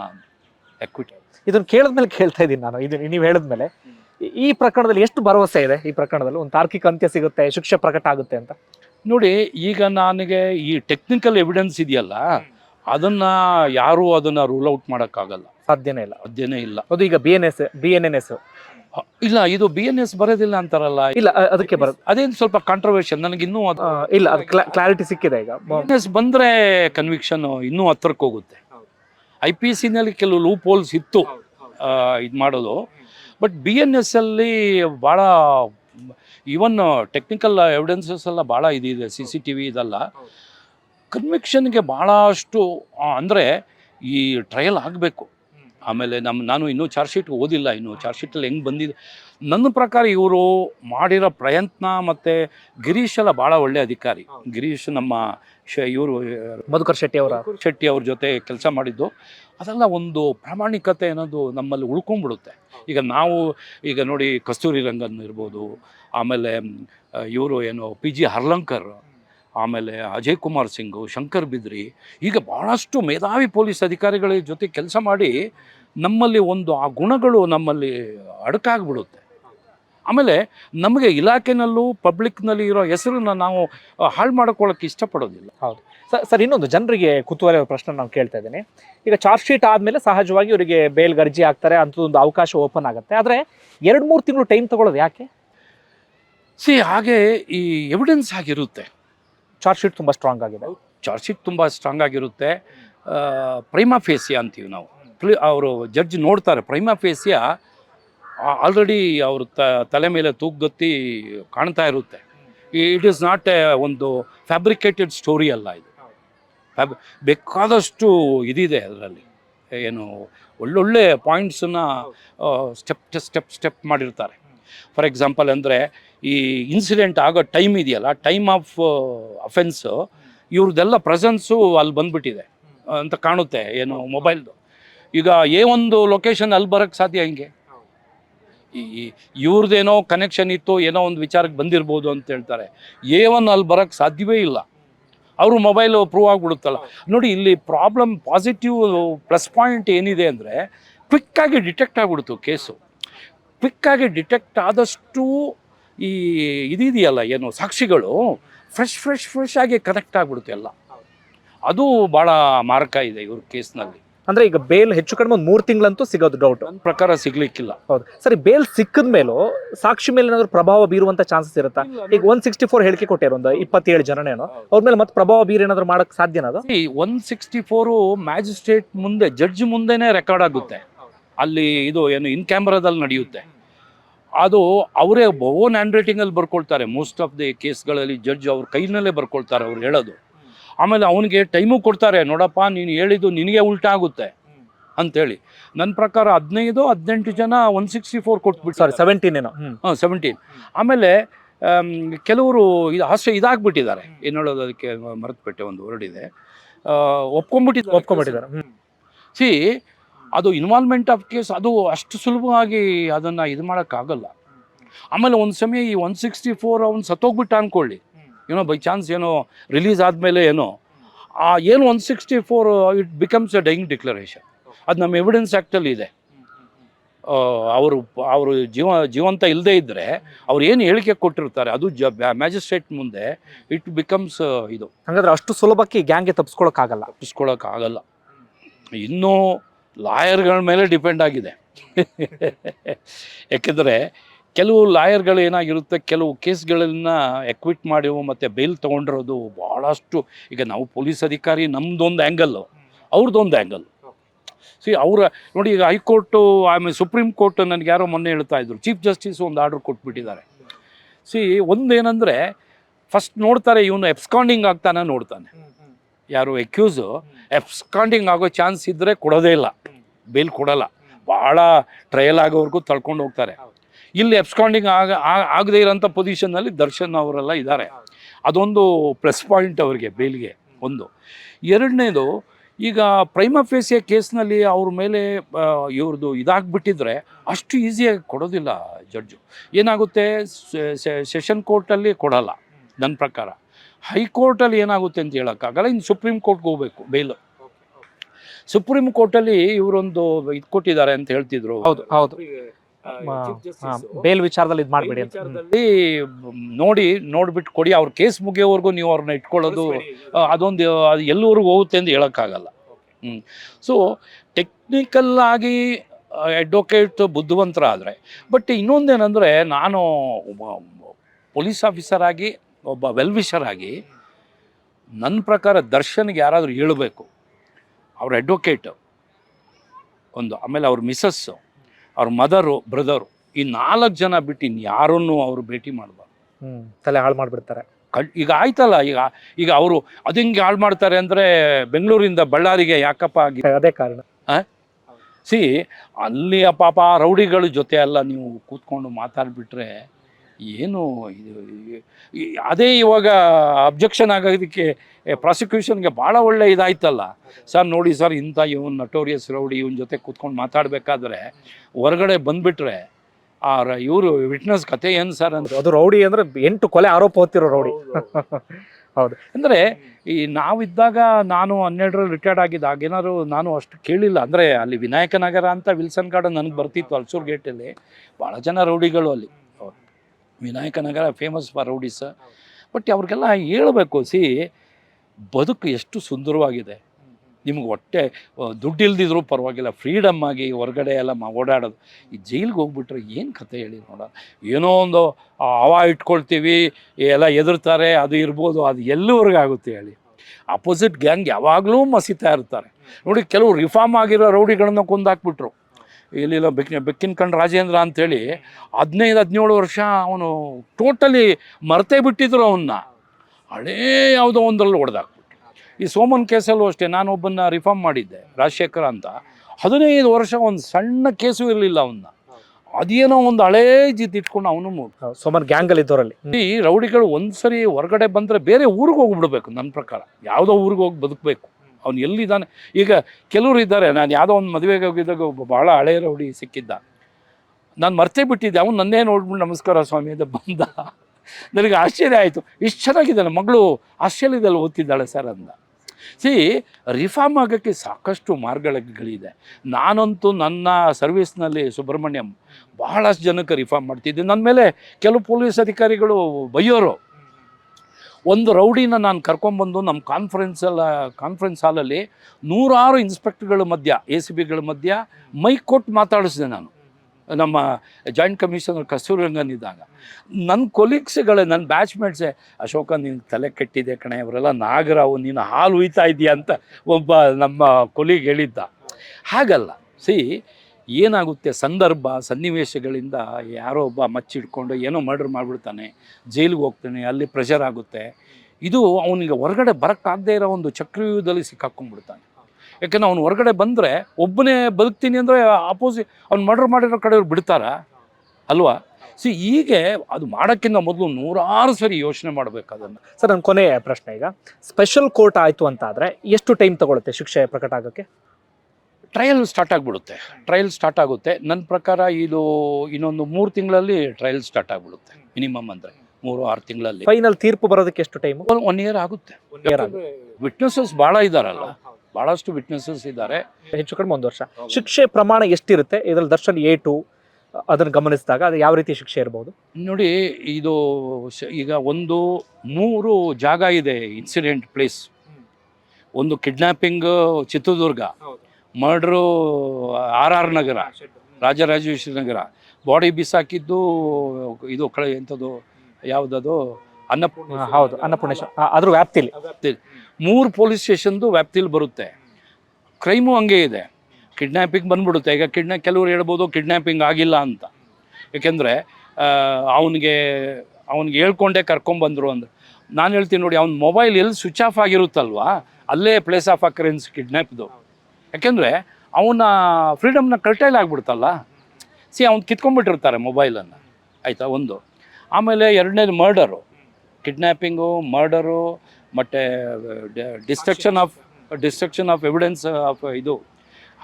ಎಕ್ವಿಟ್ ಕೇಳಿದ ಕೇಳಿದ್ಮೇಲೆ ಕೇಳ್ತಾ ಇದ್ದೀನಿ ನಾನು. ಇದು ನೀವು ಹೇಳಿದ್ಮೇಲೆ ಈ- ಈ ಪ್ರಕರಣದಲ್ಲಿ ಎಷ್ಟು ಭರವಸೆ ಇದೆ? ಈ ಪ್ರಕರಣದಲ್ಲಿ ಒಂದು ತಾರ್ಕಿಕ ಅಂತ್ಯ ಸಿಗುತ್ತೆ ಶಿಕ್ಷೆ ಪ್ರಕಟ ಆಗುತ್ತೆ ಅಂತ. ನೋಡಿ ಈಗ ನನಗೆ ಈ ಟೆಕ್ನಿಕಲ್ ಎವಿಡೆನ್ಸ್ ಇದೆಯಲ್ಲ ಅದನ್ನು ಯಾರೂ ಅದನ್ನು ರೂಲ್ ಔಟ್ ಮಾಡೋಕ್ಕಾಗಲ್ಲ. ಸಾಧ್ಯನೇ ಇಲ್ಲ. ಸಾಧ್ಯನೇ ಇಲ್ಲ. ಅದು ಈಗ B N S B N N S ಇಲ್ಲ ಇದು ಬಿ ಎನ್ ಎಸ್ ಬರೋದಿಲ್ಲ ಅಂತಾರಲ್ಲ. ಇಲ್ಲ ಅದಕ್ಕೆ ಬರುತ್ತೆ ಅದೇನು ಸ್ವಲ್ಪ ಕಾಂಟ್ರವರ್ಷಿಯಲ್ ನನಗೆ ಇನ್ನೂ ಇಲ್ಲ ಅದು ಕ್ಲಾರಿಟಿ ಸಿಕ್ಕಿದೆ ಈಗ. ಬಿ. ಎನ್ ಎಸ್ ಬಂದರೆ ಕನ್ವಿಕ್ಷನ್ ಇನ್ನೂ ಹತ್ರಕ್ಕೆ ಹೋಗುತ್ತೆ. ಐ ಪಿ ಸಿನಲ್ಲಿ ಕೆಲವು ಲೂಪ್ ಹೋಲ್ಸ್ ಇತ್ತು ಇದು ಮಾಡೋದು. ಬಟ್ ಬಿ ಎನ್ ಎಸ್ ಅಲ್ಲಿ ಭಾಳ ಈವನ್ ಟೆಕ್ನಿಕಲ್ ಎವಿಡೆನ್ಸಸ್ ಎಲ್ಲ ಭಾಳ ಇದಿದೆ ಸಿ ಸಿ ಟಿ ವಿ ಇದೆಲ್ಲ. ಕನ್ವಿಕ್ಷನ್ಗೆ ಭಾಳಷ್ಟು ಅಂದರೆ ಈ ಟ್ರಯಲ್ ಆಗಬೇಕು. ಆಮೇಲೆ ನಮ್ಮ ನಾನು ಇನ್ನೂ ಚಾರ್ಜ್ ಶೀಟ್ ಓದಿಲ್ಲ ಇನ್ನು. ಚಾರ್ಜ್ ಶೀಟಲ್ಲಿ ಹೆಂಗೆ ಬಂದಿದೆ ನನ್ನ ಪ್ರಕಾರ ಇವರು ಮಾಡಿರೋ ಪ್ರಯತ್ನ ಮತ್ತು ಗಿರೀಶ್ ಎಲ್ಲ ಭಾಳ ಒಳ್ಳೆ ಅಧಿಕಾರಿ. ಗಿರೀಶ್ ನಮ್ಮ ಶ ಇವರು ಮಧುಕರ್ ಶೆಟ್ಟಿ ಅವರ. ಶೆಟ್ಟಿ ಅವ್ರ ಜೊತೆ ಕೆಲಸ ಮಾಡಿದ್ದು. ಅದೆಲ್ಲ ಒಂದು ಪ್ರಾಮಾಣಿಕತೆ ಅನ್ನೋದು ನಮ್ಮಲ್ಲಿ ಉಳ್ಕೊಂಡ್ಬಿಡುತ್ತೆ. ಈಗ ನಾವು ಈಗ ನೋಡಿ ಕಸ್ತೂರಿ ರಂಗನ್ ಇರ್ಬೋದು ಆಮೇಲೆ ಇವರು ಏನು ಪಿ ಜಿ ಹರ್ಲಂಕರ್ ಆಮೇಲೆ ಅಜಯ್ ಕುಮಾರ್ ಸಿಂಗು ಶಂಕರ್ ಬಿದ್ರಿ ಈಗ ಭಾಳಷ್ಟು ಮೇಧಾವಿ ಪೊಲೀಸ್ ಅಧಿಕಾರಿಗಳ ಜೊತೆ ಕೆಲಸ ಮಾಡಿ ನಮ್ಮಲ್ಲಿ ಒಂದು ಆ ಗುಣಗಳು ನಮ್ಮಲ್ಲಿ ಅಡಕಾಗ್ಬಿಡುತ್ತೆ. ಆಮೇಲೆ ನಮಗೆ ಇಲಾಖೆನಲ್ಲೂ ಪಬ್ಲಿಕ್ನಲ್ಲಿ ಇರೋ ಹೆಸರನ್ನು ನಾವು ಹಾಳು ಮಾಡ್ಕೊಳ್ಳೋಕೆ ಇಷ್ಟಪಡೋದಿಲ್ಲ. ಹೌದು. ಸರ್ ಇನ್ನೊಂದು ಜನರಿಗೆ ಕುತೂಹಲ ಪ್ರಶ್ನೆ ನಾನು ಕೇಳ್ತಾ ಇದ್ದೀನಿ. ಈಗ ಚಾರ್ಜ್ ಶೀಟ್ ಆದಮೇಲೆ ಸಹಜವಾಗಿ ಇವರಿಗೆ ಬೇಲ್ ಗರ್ಜಿ ಆಗ್ತಾರೆ ಅಂಥದ್ದೊಂದು ಅವಕಾಶ ಓಪನ್ ಆಗುತ್ತೆ. ಆದರೆ ಎರಡು ಮೂರು ತಿಂಗಳು ಟೈಮ್ ತಗೊಳ್ಳೋದು ಯಾಕೆ? ಸಿ ಹಾಗೆ ಈ ಎವಿಡೆನ್ಸ್ ಆಗಿರುತ್ತೆ. ಚಾರ್ಜ್ ಶೀಟ್ ತುಂಬ ಸ್ಟ್ರಾಂಗ್ ಆಗಿದೆ. ಚಾರ್ಜ್ ಶೀಟ್ ತುಂಬ ಸ್ಟ್ರಾಂಗ್ ಆಗಿರುತ್ತೆ. ಪ್ರೈಮಾ ಫೇಸಿಯಾ ಅಂತೀವಿ ನಾವು. ಅವರು ಜಡ್ಜ್ ನೋಡ್ತಾರೆ, ಪ್ರೈಮಾ ಫೇಸಿಯಾ ಆಲ್ರೆಡಿ ಅವ್ರ ತಲೆ ಮೇಲೆ ತೂಗತ್ತಿ ಕಾಣ್ತಾ ಇರುತ್ತೆ. ಇಟ್ ಈಸ್ ನಾಟ್ ಎ ಒಂದು ಫ್ಯಾಬ್ರಿಕೇಟೆಡ್ ಸ್ಟೋರಿ ಅಲ್ಲ ಇದು. ಫ್ಯಾಬ್ ಬೇಕಾದಷ್ಟು ಇದಿದೆ ಅದರಲ್ಲಿ. ಏನು ಒಳ್ಳೊಳ್ಳೆ ಪಾಯಿಂಟ್ಸನ್ನು ಸ್ಟೆಪ್ ಸ್ಟೆಪ್ ಸ್ಟೆಪ್ ಮಾಡಿರ್ತಾರೆ. ಫಾರ್ ಎಕ್ಸಾಂಪಲ್ ಅಂದರೆ ಈ ಇನ್ಸಿಡೆಂಟ್ ಆಗೋ ಟೈಮ್ ಇದೆಯಲ್ಲ ಟೈಮ್ ಆಫ್ ಅಫೆನ್ಸು ಇವ್ರದ್ದೆಲ್ಲ ಪ್ರೆಸೆನ್ಸು ಅಲ್ಲಿ ಬಂದ್ಬಿಟ್ಟಿದೆ. ಅಂತ ಕಾಣುತ್ತೆ ಏನು ಮೊಬೈಲ್ದು ಈಗ ಏ ಒಂದು ಲೊಕೇಶನ್ ಅಲ್ಲಿ ಬರೋಕ್ಕೆ ಸಾಧ್ಯ ಹಿಂಗೆ? ಈ ಇವ್ರದ್ದೇನೋ ಕನೆಕ್ಷನ್ ಇತ್ತು ಏನೋ ಒಂದು ವಿಚಾರಕ್ಕೆ ಬಂದಿರ್ಬೋದು ಅಂತ ಹೇಳ್ತಾರೆ. ಏ ಒನ್ ಅಲ್ಲಿ ಬರೋಕ್ಕೆ ಸಾಧ್ಯವೇ ಇಲ್ಲ. ಅವರು ಮೊಬೈಲು ಪ್ರೂವ್ ಆಗಿಬಿಡುತ್ತಲ್ಲ. ನೋಡಿ ಇಲ್ಲಿ ಪ್ರಾಬ್ಲಮ್ ಪಾಸಿಟಿವ್ ಪ್ಲಸ್ ಪಾಯಿಂಟ್ ಏನಿದೆ ಅಂದರೆ ಕ್ವಿಕ್ಕಾಗಿ ಡಿಟೆಕ್ಟ್ ಆಗಿಬಿಡ್ತು ಕೇಸು ಕ್ವಿಕ್ಕಾಗಿ ಡಿಟೆಕ್ಟ್ ಆದಷ್ಟು ಈ ಇದಿದೆಯಲ್ಲ ಏನು ಸಾಕ್ಷಿಗಳು ಫ್ರೆಶ್ ಫ್ರೆಶ್ ಫ್ರೆಶ್ ಆಗಿ ಕನೆಕ್ಟ್ ಆಗಿಬಿಡುತ್ತೆ ಎಲ್ಲ. ಅದು ಭಾಳ ಮಾರಕ ಇದೆ ಇವ್ರ ಕೇಸ್ನಲ್ಲಿ. ಅಂದ್ರೆ ಈಗ ಬೇಲ್ ಹೆಚ್ಚು ಕಡಿಮೆ ಒಂದು ಮೂರು ತಿಂಗಳಂತೂ ಸಿಗೋದು ಡೌಟ್ ಪ್ರಕಾರ ಸಿಗ್ಲಿಕ್ಕಿಲ್ಲ. ಹೌದು. ಸರಿ ಬೇಲ್ ಸಿಕ್ಕದ ಮೇಲೂ ಸಾಕ್ಷಿ ಮೇಲೆ ಏನಾದರೂ ಪ್ರಭಾವ ಬೀರುವಂತ ಚಾನ್ಸಸ್ ಇರುತ್ತಾ? ಈಗ ಒನ್ ಸಿಕ್ಸ್ಟಿ ಫೋರ್ ಹೇಳಿಕೆ ಕೊಟ್ಟಿರೋ ಒಂದು ಇಪ್ಪತ್ತೇಳು ಜನನೇನೋ. ಅವ್ರ ಮೇಲೆ ಮತ್ತೆ ಪ್ರಭಾವ ಬೀರ್ ಏನಾದರೂ ಮಾಡಕ್ ಸಾಧ್ಯನಾ ಈ ಒನ್ ಸಿಕ್ಸ್ಟಿ ಫೋರು ಮ್ಯಾಜಿಸ್ಟ್ರೇಟ್ ಮುಂದೆ ಜಡ್ಜ್ ಮುಂದೆನೇ ರೆಕಾರ್ಡ್ ಆಗುತ್ತೆ. ಅಲ್ಲಿ ಇದು ಏನು ಇನ್ ಕ್ಯಾಮ್ರಾದಲ್ಲಿ ನಡೆಯುತ್ತೆ. ಅದು ಅವರೇ ಓನ್ ಹ್ಯಾಂಡ್ ರೈಟಿಂಗಲ್ಲಿ ಬರ್ಕೊಳ್ತಾರೆ. ಮೋಸ್ಟ್ ಆಫ್ ದಿ ಕೇಸ್ಗಳಲ್ಲಿ ಜಡ್ಜ್ ಅವ್ರ ಕೈನಲ್ಲೇ ಬರ್ಕೊಳ್ತಾರೆ ಅವ್ರು ಹೇಳೋದು. ಆಮೇಲೆ ಅವನಿಗೆ ಟೈಮು ಕೊಡ್ತಾರೆ. ನೋಡಪ್ಪ ನೀನು ಹೇಳಿದ್ದು ನಿನಗೆ ಉಲ್ಟಾ ಆಗುತ್ತೆ ಅಂತೇಳಿ. ನನ್ನ ಪ್ರಕಾರ ಹದಿನೈದು ಹದಿನೆಂಟು ಜನ ಒನ್ ಸಿಕ್ಸ್ಟಿ ಫೋರ್ ಸಾರಿ ಕೊಟ್ಬಿಡ್ತಾರೆ ಸೆವೆಂಟೀನ್ ಏನೋ ಹಾಂ ಸೆವೆಂಟೀನ್ ಆಮೇಲೆ ಕೆಲವರು ಇದು ಹಾಸ್ಯ ಇದಾಗ್ಬಿಟ್ಟಿದ್ದಾರೆ. ಏನು ಹೇಳೋದು ಅದಕ್ಕೆ ಮರೆತುಬಿಟ್ಟೆ ಒಂದು ವರ್ಡ್ ಇದೆ. ಒಪ್ಕೊಂಡ್ಬಿಟ್ಟಿದ್ದಾರೆ ಹ್ಮ್. ಸಿ ಅದು ಇನ್ವಾಲ್ವ್ಮೆಂಟ್ ಆಫ್ ಕೇಸ್ ಅದು ಅಷ್ಟು ಸುಲಭವಾಗಿ ಅದನ್ನು ಇದು ಮಾಡೋಕ್ಕಾಗಲ್ಲ. ಆಮೇಲೆ ಒಂದು ಸಮಯ ಈ ಒನ್ ಸಿಕ್ಸ್ಟಿ ಫೋರ್ ಅವ್ನು ಸತ್ತೋಗ್ಬಿಟ್ಟ ಅಂದ್ಕೊಳ್ಳಿ ಏನೋ ಬೈ ಚಾನ್ಸ್ ಏನೋ ರಿಲೀಸ್ ಆದಮೇಲೆ ಏನೋ. ಆ ಏನು one sixty four it becomes a dying declaration ಅದು ನಮ್ಮ ಎವಿಡೆನ್ಸ್ ಆ್ಯಕ್ಟಲ್ಲಿ ಇದೆ. ಅವರು ಅವರು ಜೀವ ಜೀವಂತ ಇಲ್ಲದೇ ಇದ್ದರೆ ಅವ್ರು ಏನು ಹೇಳಿಕೆ ಕೊಟ್ಟಿರ್ತಾರೆ ಅದು ಜ ಮ್ಯಾಜಿಸ್ಟ್ರೇಟ್ ಮುಂದೆ ಇಟ್ ಬಿಕಮ್ಸ್ ಇದು. ಹಂಗಾದ್ರೆ ಅಷ್ಟು ಸುಲಭಕ್ಕೆ ಗ್ಯಾಂಗ್ಗೆ ತಪ್ಪಿಸ್ಕೊಳಕ್ಕಾಗಲ್ಲ ಆಗಲ್ಲ ತಪ್ಪಿಸ್ಕೊಳ್ಳೋಕ್ಕಾಗಲ್ಲ ಇನ್ನೂ ಲಾಯರ್ಗಳ ಮೇಲೆ ಡಿಪೆಂಡ್ ಆಗಿದೆ. ಏಕೆಂದರೆ ಕೆಲವು ಲಾಯರ್ಗಳು ಏನಾಗಿರುತ್ತೆ, ಕೆಲವು ಕೇಸ್ಗಳನ್ನ ಎಕ್ವಿಟ್ ಮಾಡಿವು ಮತ್ತು ಬೇಲ್ ತೊಗೊಂಡಿರೋದು ಭಾಳಷ್ಟು ಈಗ ನಾವು ಪೊಲೀಸ್ ಅಧಿಕಾರಿ ನಮ್ಮದೊಂದು ಆ್ಯಂಗಲ್ಲು ಅವ್ರದ್ದೊಂದು ಆ್ಯಂಗಲ್ ಸಿ ಅವರ, ನೋಡಿ ಈಗ ಹೈಕೋರ್ಟು ಆಮೇಲೆ ಸುಪ್ರೀಂ ಕೋರ್ಟ್ ನನಗೆ ಯಾರೋ ಮೊನ್ನೆ ಹೇಳ್ತಾ ಇದ್ರು ಚೀಫ್ ಜಸ್ಟಿಸ್ ಒಂದು ಆರ್ಡರ್ ಕೊಟ್ಬಿಟ್ಟಿದ್ದಾರೆ. ಸಿ ಒಂದೇನೆಂದರೆ ಫಸ್ಟ್ ನೋಡ್ತಾರೆ, ಇವನು ಎಬ್ಸ್ಕಾಂಡಿಂಗ್ ಆಗ್ತಾನೆ ನೋಡ್ತಾನೆ. ಯಾರು ಎಕ್ಯೂಸು ಎಬ್ಸ್ಕಾಂಡಿಂಗ್ ಆಗೋ ಚಾನ್ಸ್ ಇದ್ದರೆ ಕೊಡೋದೇ ಇಲ್ಲ. ಬೇಲ್ ಕೊಡಲ್ಲ. ಭಾಳ ಟ್ರಯಲ್ ಆಗೋವರೆಗೂ ತಳ್ಕೊಂಡು ಹೋಗ್ತಾರೆ. ಇಲ್ಲಿ ಎಬ್ಸ್ಕಾಂಡಿಂಗ್ ಆಗ ಆಗದೇ ಇರೋಂಥ ಪೊಸಿಷನ್ನಲ್ಲಿ ದರ್ಶನ್ ಅವರೆಲ್ಲ ಇದ್ದಾರೆ. ಅದೊಂದು ಪ್ಲಸ್ ಪಾಯಿಂಟ್ ಅವರಿಗೆ ಬೇಲ್ಗೆ ಒಂದು. ಎರಡನೇದು, ಈಗ ಪ್ರೈಮ ಫೇಸಿಯ ಕೇಸ್ನಲ್ಲಿ ಅವ್ರ ಮೇಲೆ ಇವ್ರದ್ದು ಇದಾಗ್ಬಿಟ್ಟಿದ್ರೆ ಅಷ್ಟು ಈಸಿಯಾಗಿ ಕೊಡೋದಿಲ್ಲ ಜಡ್ಜು ಏನಾಗುತ್ತೆ ಸೆಷನ್ ಕೋರ್ಟಲ್ಲಿ ಕೊಡಲ್ಲ. ನನ್ನ ಪ್ರಕಾರ. ಹೈಕೋರ್ಟಲ್ಲಿ ಏನಾಗುತ್ತೆ ಅಂತ ಹೇಳೋಕ್ಕಾಗಲ್ಲ ಇನ್ನು ಸುಪ್ರೀಂ ಕೋರ್ಟ್ಗೆ ಹೋಗ್ಬೇಕು ಬೇಲು ಸುಪ್ರೀಂ ಕೋರ್ಟಲ್ಲಿ ಇವರೊಂದು ಇದು ಕೊಟ್ಟಿದ್ದಾರೆ ಅಂತ ಹೇಳ್ತಿದ್ರು. ಹೌದು ಹೌದು. ಬೇಲ್ ವಿಚಾರದಲ್ಲಿ ಇದು ಮಾಡಬೇಡಿ ಅಂತ. ನೋಡಿ ನೋಡ್ಬಿಟ್ಟು ಕೊಡಿ ಅವ್ರ ಕೇಸ್ ಮುಗಿಯೋವರೆಗೂ ನೀವು ಅವ್ರನ್ನ ಇಟ್ಕೊಳ್ಳೋದು ಅದೊಂದು ಅದು ಎಲ್ಲೂರಿಗೂ ಹೋಗುತ್ತೆ ಅಂತ ಹೇಳೋಕ್ಕಾಗಲ್ಲ. ಹ್ಞೂ ಸೊ ಟೆಕ್ನಿಕಲ್ ಆಗಿ ಅಡ್ವೊಕೇಟ್ ಬುದ್ಧಿವಂತರಾದರೆ ಬಟ್ ಇನ್ನೊಂದೇನೆಂದರೆ ನಾನು ಪೊಲೀಸ್ ಆಫೀಸರ್ ಆಗಿ ಒಬ್ಬ ವೆಲ್ವಿಷರ್ ಆಗಿ ನನ್ನ ಪ್ರಕಾರ ದರ್ಶನ್ಗೆ ಯಾರಾದರೂ ಹೇಳಬೇಕು. ಅವ್ರ ಅಡ್ವೊಕೇಟ್ ಒಂದು ಆಮೇಲೆ ಅವ್ರ ಮಿಸಸ್ಸು ಅವ್ರ ಮದರು ಬ್ರದರು ಈ ನಾಲ್ಕು ಜನ ಬಿಟ್ಟು ಇನ್ನು ಯಾರನ್ನು ಅವರು ಭೇಟಿ ಮಾಡಬಾರ್ದು. ತಲೆ ಹಾಳು ಮಾಡಿಬಿಡ್ತಾರೆ. ಕಳ್ ಈಗ ಆಯ್ತಲ್ಲ ಈಗ ಈಗ ಅವರು ಅದು ಹಿಂಗೆ ಹಾಳು ಮಾಡ್ತಾರೆ ಅಂದರೆ ಬೆಂಗಳೂರಿಂದ ಬಳ್ಳಾರಿಗೆ ಯಾಕಪ್ಪ ಆಗಿ ಅದೇ ಕಾರಣ. ಸಿ ಅಲ್ಲಿ ಪಾಪ ರೌಡಿಗಳ ಜೊತೆ ಎಲ್ಲ ನೀವು ಕೂತ್ಕೊಂಡು ಮಾತಾಡ್ಬಿಟ್ರೆ ಏನು ಇದು ಅದೇ ಇವಾಗ ಅಬ್ಜೆಕ್ಷನ್ ಆಗೋದಕ್ಕೆ ಪ್ರಾಸಿಕ್ಯೂಷನ್ಗೆ ಭಾಳ ಒಳ್ಳೆ ಇದಾಯ್ತಲ್ಲ. ಸರ್ ನೋಡಿ ಸರ್ ಇಂಥ ಇವನ್ ನಟೋರಿಯಸ್ ರೌಡಿ ಇವನ್ ಜೊತೆ ಕೂತ್ಕೊಂಡು ಮಾತಾಡಬೇಕಾದ್ರೆ ಹೊರಗಡೆ ಬಂದುಬಿಟ್ರೆ ಆ ಇವರು ವಿಟ್ನೆಸ್ ಕತೆ ಏನು ಸರ್ ಅಂತ? ಅದು ರೌಡಿ ಅಂದರೆ ಎಂಟು ಕೊಲೆ ಆರೋಪ ಹೊತ್ತಿರೋ ರೌಡಿ. ಹೌದು ಅಂದರೆ ಈ ನಾವಿದ್ದಾಗ ನಾನು ಹನ್ನೆರಡರಲ್ಲಿ ರಿಟೈರ್ಡ್ ಆಗಿದ್ದಾಗ ಆಗೇನಾದ್ರು ನಾನು ಅಷ್ಟು ಕೇಳಿಲ್ಲ. ಅಂದರೆ ಅಲ್ಲಿ ವಿನಾಯಕ ನಗರ ಅಂತ ವಿಲ್ಸನ್ ಗಾರ್ಡನ್ ನನಗೆ ಬರ್ತಿತ್ತು ಅಲ್ಸೂರ್ ಗೇಟಲ್ಲಿ. ಭಾಳ ಜನ ರೌಡಿಗಳು ಅಲ್ಲಿ. Vinayaka Nagar famous for rowdies but ಅವ್ರಿಗೆಲ್ಲ ಹೇಳಬೇಕು, ಸಿ, ಬದುಕು ಎಷ್ಟು ಸುಂದರವಾಗಿದೆ. ನಿಮ್ಗೆ ಹೊಟ್ಟೆ ದುಡ್ಡು ಇಲ್ದಿದ್ರು ಪರವಾಗಿಲ್ಲ. ಫ್ರೀಡಮ್ ಆಗಿ ಹೊರಗಡೆ ಎಲ್ಲ ಮಾ, ಓಡಾಡೋದು. ಈ ಜೈಲಿಗೆ ಹೋಗ್ಬಿಟ್ರೆ ಏನು ಕತೆ ಹೇಳಿ ನೋಡ. ಏನೋ ಒಂದು ಅವ ಇಟ್ಕೊಳ್ತೀವಿ, ಎಲ್ಲ ಎದುರ್ತಾರೆ ಅದು ಇರ್ಬೋದು, ಅದು ಎಲ್ಲಿವರೆಗೆ ಆಗುತ್ತೆ ಹೇಳಿ. ಅಪೋಸಿಟ್ ಗ್ಯಾಂಗ್ ಯಾವಾಗಲೂ ಮಸೀತಾ ಇರ್ತಾರೆ. ನೋಡಿ, ಕೆಲವು ರಿಫಾರ್ಮ್ ಆಗಿರೋ ರೌಡಿಗಳನ್ನ ಕೊಂದಾಕ್ಬಿಟ್ರು. ಇಲ್ಲಿಲ್ಲ ಬೆಕ್ಕಿನ ಬೆಕ್ಕಿನ ಕಂಡು ರಾಜೇಂದ್ರ ಅಂತೇಳಿ ಹದಿನೈದು ಹದಿನೇಳು ವರ್ಷ ಅವನು ಟೋಟಲಿ ಮರ್ತೇ ಬಿಟ್ಟಿದ್ರು ಅವನ್ನ ಹಳೇ ಯಾವುದೋ ಒಂದರಲ್ಲಿ ಹೊಡೆದಾಕ್ಬಿಟ್ಟು ಈ ಸೋಮನ್ ಕೇಸಲ್ಲೂ ಅಷ್ಟೇ ನಾನು ಒಬ್ಬನ್ನ ರಿಫಾರ್ಮ್ ಮಾಡಿದ್ದೆ ರಾಜಶೇಖರ ಅಂತ. ಹದಿನೈದು ವರ್ಷ ಒಂದು ಸಣ್ಣ ಕೇಸು ಇರಲಿಲ್ಲ ಅವನ್ನ ಅದೇನೋ ಒಂದು ಹಳೇ ಜಿದ್ದು ಇಟ್ಕೊಂಡು ಅವನು ಸೋಮನ್ ಗ್ಯಾಂಗ್ ಅಲ್ಲಿ ಇದ್ದವರಲ್ಲಿ. ಈ ರೌಡಿಗಳು ಒಂದ್ಸರಿ ಹೊರಗಡೆ ಬಂದರೆ ಬೇರೆ ಊರಿಗೆ ಹೋಗ್ಬಿಡ್ಬೇಕು ನನ್ನ ಪ್ರಕಾರ. ಯಾವುದೋ ಊರಿಗೆ ಹೋಗಿ ಬದುಕಬೇಕು. ಅವ್ನು ಎಲ್ಲಿದ್ದಾನೆ? ಈಗ ಕೆಲವರು ಇದ್ದಾರೆ, ನಾನು ಯಾವುದೋ ಒಂದು ಮದುವೆಗೆ ಹೋಗಿದ್ದಾಗ ಒಬ್ಬ ಭಾಳ ಹಳೆಯ ರೌಡಿ ಸಿಕ್ಕಿದ್ದ. ನಾನು ಮರ್ತೇ ಬಿಟ್ಟಿದ್ದೆ, ಅವನು ನನ್ನೇ ನೋಡ್ಬಿಟ್ಟು ನಮಸ್ಕಾರ ಸ್ವಾಮಿ ಅಂತ ಬಂದ. ನನಗೆ ಆಶ್ಚರ್ಯ ಆಯಿತು, ಇಷ್ಟು ಚೆನ್ನಾಗಿದ್ದಾನೆ ಮಗಳು, ಆಸ್ಟ್ರೇಲಿಯಾದಲ್ಲಿ ಓದ್ತಿದ್ದಾಳೆ ಸರ್ ಅಂದ ಸಿ ರಿಫಾರ್ಮ್ ಆಗೋಕ್ಕೆ ಸಾಕಷ್ಟು ಮಾರ್ಗಗಳಿದೆ. ನಾನಂತೂ ನನ್ನ ಸರ್ವಿಸ್ನಲ್ಲಿ ಸುಬ್ರಹ್ಮಣ್ಯಂ ಬಹಳಷ್ಟು ಜನಕ್ಕೆ ರಿಫಾರ್ಮ್ ಮಾಡ್ತಿದ್ದೆ. ನನ್ನ ಮೇಲೆ ಕೆಲವು ಪೊಲೀಸ್ ಅಧಿಕಾರಿಗಳು ಬೈಯೋರು. ಒಂದು ರೌಡಿನ ನಾನು ಕರ್ಕೊಂಬಂದು ನಮ್ಮ ಕಾನ್ಫರೆನ್ಸಲ್ಲ ಕಾನ್ಫರೆನ್ಸ್ ಹಾಲಲ್ಲಿ ನೂರಾರು ಇನ್ಸ್ಪೆಕ್ಟರ್ಗಳ ಮಧ್ಯ ಎ ಸಿ ಬಿಗಳ ಮಧ್ಯ ಮೈಕ್ ಕೊಟ್ಟು ಮಾತಾಡಿಸಿದೆ ನಾನು. ನಮ್ಮ ಜಾಯಿಂಟ್ ಕಮಿಷನರ್ ಕಸ್ತೂರಿ ರಂಗನ್ ಇದ್ದಾಗ ನನ್ನ ಕೊಲೀಗ್ಸ್ಗಳೇ ನನ್ನ ಬ್ಯಾಚ್ಮೇಟ್ಸೇ ಅಶೋಕ ನಿನ್ನ ತಲೆ ಕೆಟ್ಟಿದೆ ಕಣೆ, ಅವರೆಲ್ಲ ನಾಗರಾವು, ನೀನು ಹಾಲು ಉಯ್ತಾ ಇದೆಯಾ? ಅಂತ ಒಬ್ಬ ನಮ್ಮ ಕೊಲೀಗ್ ಹೇಳಿದ್ದ. ಹಾಗಲ್ಲ. ಸಿ ಏನಾಗುತ್ತೆ ಸಂದರ್ಭ, ಸನ್ನಿವೇಶಗಳಿಂದ ಯಾರೋ ಒಬ್ಬ ಮಚ್ಚಿಡ್ಕೊಂಡು ಏನೋ ಮರ್ಡರ್ ಮಾಡಿಬಿಡ್ತಾನೆ, ಜೈಲಿಗೆ ಹೋಗ್ತಾನೆ, ಅಲ್ಲಿ ಪ್ರೆಷರ್ ಆಗುತ್ತೆ. ಇದು ಅವನಿಗೆ ಹೊರಗಡೆ ಬರೋಕ್ಕಾಗದೇ ಇರೋ ಒಂದು ಚಕ್ರವ್ಯೂಹದಲ್ಲಿ ಸಿಕ್ಕಾಕೊಂಡ್ಬಿಡ್ತಾನೆ. ಯಾಕೆಂದ್ರೆ ಅವ್ನು ಹೊರಗಡೆ ಬಂದರೆ ಒಬ್ಬನೇ ಬದುಕ್ತೀನಿ ಅಂದರೆ ಆಪೋಸಿಟ್ ಅವ್ನು ಮರ್ಡರ್ ಮಾಡಿರೋ ಕಡೆಯವ್ರು ಬಿಡ್ತಾರಾ? ಅಲ್ವಾ? ಸಿ ಹೀಗೆ ಅದು ಮಾಡೋಕ್ಕಿಂತ ಮೊದಲು ನೂರಾರು ಸರಿ ಯೋಚನೆ ಮಾಡಬೇಕು ಅದನ್ನು. ಸರ್, ನನ್ನ ಕೊನೆಯ ಪ್ರಶ್ನೆ ಈಗ. ಸ್ಪೆಷಲ್ ಕೋರ್ಟ್ ಆಯಿತು ಅಂತಾದರೆ ಎಷ್ಟು ಟೈಮ್ ತಗೊಳುತ್ತೆ ಶಿಕ್ಷೆ ಪ್ರಕಟ ಆಗೋಕ್ಕೆ? ಟ್ರಯಲ್ ಸ್ಟಾರ್ಟ್ ಆಗಿಬಿಡುತ್ತೆ. ಟ್ರಯಲ್ ಸ್ಟಾರ್ಟ್ ಆಗುತ್ತೆ. ನನ್ನ ಪ್ರಕಾರ ಇದು ಇನ್ನೊಂದು ಮೂರು ತಿಂಗಳಲ್ಲಿ ಟ್ರಯಲ್ ಸ್ಟಾರ್ಟ್ ಆಗಿಬಿಡುತ್ತೆ ಮಿನಿಮಮ್ ಅಂದರೆ ಮೂರು ಆರು ತಿಂಗಳಲ್ಲಿ. ಫೈನಲ್ ತೀರ್ಪು ಬರೋದಕ್ಕೆ ಎಷ್ಟು ಟೈಮ್ ಒನ್ ಇಯರ್ ಆಗುತ್ತೆ. ವಿಟ್ನೆಸಸ್ ಭಾಳ ಇದ್ದಾರಲ್ಲ ಭಾಳಷ್ಟು ವಿಟ್ನೆಸಸ್ ಇದ್ದಾರೆ ಹೆಚ್ಚು ಕಡಿಮೆ ಒಂದು ವರ್ಷ. ಶಿಕ್ಷೆ ಪ್ರಮಾಣ ಎಷ್ಟಿರುತ್ತೆ? ಇದರಲ್ಲಿ ದರ್ಶನ್ ಎ ಟು ಅದನ್ನು ಗಮನಿಸಿದಾಗ ಅದು ಯಾವ ರೀತಿ ಶಿಕ್ಷೆ ಇರಬಹುದು ನೋಡಿ ಇದು ಈಗ ಒಂದು ಮೂರು ಜಾಗ ಇದೆ ಇನ್ಸಿಡೆಂಟ್ ಪ್ಲೇಸ್ ಒಂದು kidnapping Chitradurga. Murder R R Nagar Rajarajeshwari Nagar. Body ಬಿಸಾಕಿದ್ದು ಇದು ಕಳೆ ಎಂಥದ್ದು ಯಾವುದದು? ಅನ್ನಪೂರ್ಣ ಹೌದು ಅನ್ನಪೂರ್ಣೇಶ್ವರ ಅದ್ರ ವ್ಯಾಪ್ತಿಲಿ. ಮೂರು ಪೊಲೀಸ್ ಸ್ಟೇಷನ್ದು ವ್ಯಾಪ್ತಿಲಿ ಬರುತ್ತೆ. ಕ್ರೈಮು ಹಂಗೆ ಇದೆ. ಕಿಡ್ನ್ಯಾಪಿಂಗ್ ಬಂದ್ಬಿಡುತ್ತೆ. ಈಗ ಕಿಡ್ನ್ಯಾ ಕೆಲವರು ಹೇಳ್ಬೋದು ಕಿಡ್ನ್ಯಾಪಿಂಗ್ ಆಗಿಲ್ಲ ಅಂತ. ಏಕೆಂದರೆ ಅವನಿಗೆ ಅವ್ನಿಗೆ ಹೇಳ್ಕೊಂಡೇ ಕರ್ಕೊಂಬಂದರು ಅಂದ್ರೆ. ನಾನು ಹೇಳ್ತೀನಿ ನೋಡಿ ಅವ್ನ ಮೊಬೈಲ್ ಎಲ್ಲಿ ಸ್ವಿಚ್ ಆಫ್ ಆಗಿರುತ್ತಲ್ವಾ ಅಲ್ಲೇ ಪ್ಲೇಸ್ ಆಫ್ ಅಕರೆನ್ಸ್ ಕಿಡ್ನ್ಯಾಪ್ದು ಯಾಕೆಂದರೆ ಅವನ ಫ್ರೀಡಮ್ನ ಕರ್ಟೈಲ್ ಆಗ್ಬಿಡ್ತಲ್ಲ. ಸಿ ಅವ್ನು ಕಿತ್ಕೊಂಡ್ಬಿಟ್ಟಿರ್ತಾರೆ ಮೊಬೈಲನ್ನು ಆಯಿತಾ? ಒಂದು. ಆಮೇಲೆ ಎರಡನೇದು ಮರ್ಡರು ಕಿಡ್ನ್ಯಾಪಿಂಗು ಮರ್ಡರು ಮತ್ತು destruction of destruction of evidence of ಇದು.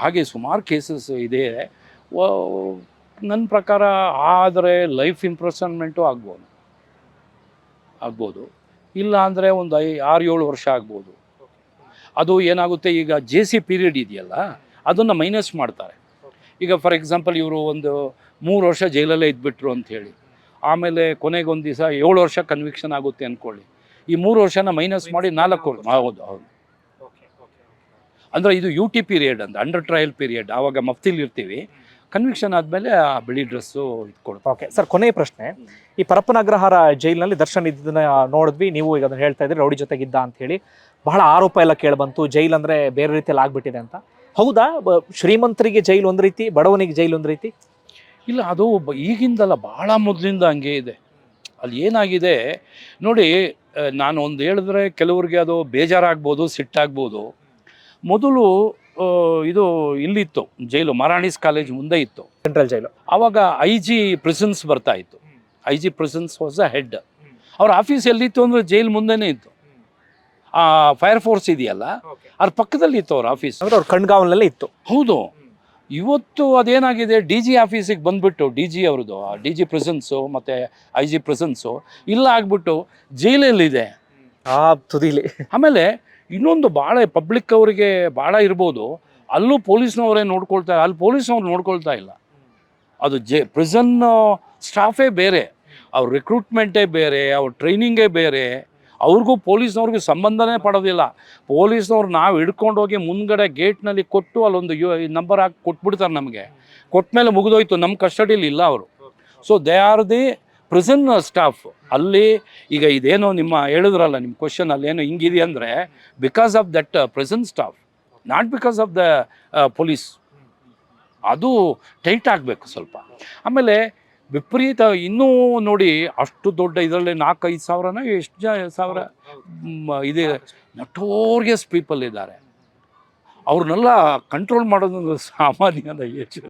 ಹಾಗೆ ಸುಮಾರು ಕೇಸಸ್ ಇದೆ. ನನ್ನ ಪ್ರಕಾರ ಆದರೆ ಲೈಫ್ ಇಂಪ್ರೆಸನ್ಮೆಂಟು ಆಗ್ಬೋದು. ಆಗ್ಬೋದು. ಇಲ್ಲ ಅಂದರೆ ಒಂದು ಐ, ಆರು ಏಳು ವರ್ಷ ಆಗ್ಬೋದು. ಅದು ಏನಾಗುತ್ತೆ? ಈಗ ಜೆ ಸಿ ಪೀರಿಯಡ್ ಇದೆಯಲ್ಲ ಅದನ್ನು ಮೈನಸ್ ಮಾಡ್ತಾರೆ. ಈಗ ಫಾರ್ ಎಕ್ಸಾಂಪಲ್ ಇವರು ಒಂದು ಮೂರು ವರ್ಷ ಜೈಲಲ್ಲೇ ಇದ್ಬಿಟ್ರು ಅಂತ ಹೇಳಿ. ಆಮೇಲೆ ಕೊನೆಗೊಂದು ದಿವಸ ಏಳು ವರ್ಷ ಕನ್ವಿಕ್ಷನ್ ಆಗುತ್ತೆ ಅಂದ್ಕೊಳ್ಳಿ ಈ ಮೂರು ವರ್ಷನ ಮೈನಸ್ ಮಾಡಿ ನಾಲ್ಕು ವರ್ಷ. ಹೌದು ಹೌದು. ಅಂದರೆ ಇದು ಯು ಟಿ ಪೀರಿಯಡ್ ಅಂತ ಅಂಡರ್ ಟ್ರಯಲ್ ಪೀರಿಯಡ್ ಆವಾಗ ಮಫ್ತಿಲಿ ಇರ್ತೀವಿ. ಕನ್ವಿಕ್ಷನ್ ಆದಮೇಲೆ ಆ ಬಿಳಿ ಡ್ರೆಸ್ಸು ಇಟ್ಕೊಡ್ತಾರೆ ಓಕೆ ಸರ್ ಕೊನೆಯ ಪ್ರಶ್ನೆ. ಈ ಪರಪ್ಪನಗ್ರಹಾರ ಜೈಲಿನಲ್ಲಿ ದರ್ಶನ್ ಇದ್ದನ್ನ ನೋಡಿದ್ವಿ. ನೀವು ಈಗ ಅದನ್ನ ಹೇಳ್ತಾ ಇದ್ರಿ ರೌಡಿ ಜೊತೆಗಿದ್ದ ಅಂತ ಹೇಳಿ. ಬಹಳ ಆರೋಪ ಎಲ್ಲ ಕೇಳ್ಬಂತು. ಜೈಲ್ ಅಂದ್ರೆ ಬೇರೆ ರೀತಿಯಲ್ಲಿ ಆಗ್ಬಿಟ್ಟಿದೆ ಅಂತ. ಹೌದಾ? ಶ್ರೀಮಂತರಿಗೆ ಜೈಲು ಒಂದು ರೀತಿ ಬಡವನಿಗೆ ಜೈಲು ಒಂದು ರೀತಿ? ಇಲ್ಲ ಅದು ಬ- ಈಗಿಂದಲ್ಲ ಭಾಳ ಮೊದಲಿಂದ ಹಂಗೆ ಇದೆ. ಅಲ್ಲಿ ಏನಾಗಿದೆ? ನೋಡಿ ನಾನು ಒಂದು ಹೇಳಿದ್ರೆ ಕೆಲವ್ರಿಗೆ ಅದು ಬೇಜಾರಾಗ್ಬೋದು ಸಿಟ್ಟಾಗ್ಬೋದು. ಮೊದಲು ಇದು ಇಲ್ಲಿತ್ತು ಜೈಲು ಮರಾಣಿಸ್ ಕಾಲೇಜ್ ಮುಂದೆ ಇತ್ತು. Central jail. ಆವಾಗ ಐ ಜಿ ಪ್ರಿಸನ್ಸ್ ಬರ್ತಾ ಇತ್ತು. I G prisons was a head. ಅವ್ರ ಆಫೀಸ್ ಎಲ್ಲಿತ್ತು ಅಂದರೆ ಜೈಲ್ ಮುಂದೆನೇ ಇತ್ತು. ಆ ಫೈರ್ ಫೋರ್ಸ್ ಇದೆಯಲ್ಲ? ಅದ್ರ ಪಕ್ಕದಲ್ಲಿ ಇತ್ತು ಅವ್ರ ಆಫೀಸ್. ಅಂದ್ರೆ ಅವ್ರ ಕಣ್ಗಾವಲಲ್ಲೇ ಇತ್ತು. ಹೌದು. ಇವತ್ತು ಅದೇನಾಗಿದೆ ಡಿ ಜಿ ಆಫೀಸಿಗೆ ಬಂದ್ಬಿಟ್ಟು ಡಿ ಜಿ ಅವ್ರದ್ದು ಡಿ ಜಿ ಪ್ರೆಸೆನ್ಸು ಮತ್ತು ಐ ಜಿ ಪ್ರೆಸೆನ್ಸು ಇಲ್ಲ ಆಗ್ಬಿಟ್ಟು ಜೈಲಲ್ಲಿದೆ. ಆ ತುದಿಲಿ. ಆಮೇಲೆ ಇನ್ನೊಂದು ಭಾಳ ಪಬ್ಲಿಕ್ ಅವರಿಗೆ ಭಾಳ ಇರ್ಬೋದು. ಅಲ್ಲೂ ಪೊಲೀಸ್ನವರೇ ನೋಡ್ಕೊಳ್ತಾ, ಅಲ್ಲಿ ಪೊಲೀಸ್ನವ್ರು ನೋಡ್ಕೊಳ್ತಾ ಇಲ್ಲ. ಅದು ಜೆ ಪ್ರಿಸನ್ ಸ್ಟಾಫೇ ಬೇರೆ, ಅವ್ರ ರಿಕ್ರೂಟ್ಮೆಂಟೇ ಬೇರೆ, ಅವ್ರ ಟ್ರೈನಿಂಗೇ ಬೇರೆ. ಅವ್ರಿಗೂ ಪೊಲೀಸ್ನವ್ರಿಗೂ ಸಂಬಂಧನೇ ಪಡೋದಿಲ್ಲ. ಪೊಲೀಸ್ನವ್ರು ನಾವು ಹಿಡ್ಕೊಂಡು ಹೋಗಿ ಮುಂದ್ಗಡೆ ಗೇಟ್ನಲ್ಲಿ ಕೊಟ್ಟು ಅಲ್ಲೊಂದು ಯು ನಂಬರ್ ಹಾಕಿ ಕೊಟ್ಬಿಡ್ತಾರೆ ನಮಗೆ. ಕೊಟ್ಮೇಲೆ ಮುಗಿದೋಯ್ತು ನಮ್ಮ ಕಸ್ಟಡಿಯಲ್ಲಿ ಇಲ್ಲ ಅವರು. So they are the prison staff ಅಲ್ಲಿ ಈಗ ಇದೇನೋ ನಿಮ್ಮ ಹೇಳಿದ್ರಲ್ಲ, ನಿಮ್ಮ ಕ್ವಶನ್ ಅಲ್ಲೇನೋ ಹಿಂಗಿದೆ ಅಂದರೆ because of that present staff not because of the police ಅದು ಟೈಟ್ ಆಗಬೇಕು ಸ್ವಲ್ಪ. ಆಮೇಲೆ ವಿಪರೀತ, ಇನ್ನೂ ನೋಡಿ ಅಷ್ಟು ದೊಡ್ಡ ಇದರಲ್ಲಿ ನಾಲ್ಕೈದು ಸಾವಿರನ ಎಷ್ಟು ಜ, ಸಾವಿರ ಇದೆ ನಟೋರಿಯಸ್ ಪೀಪಲ್ ಇದ್ದಾರೆ. ಅವ್ರನ್ನೆಲ್ಲ ಕಂಟ್ರೋಲ್ ಮಾಡೋದೊಂದು ಸಾಮಾನ್ಯದ ಯೋಚನೆ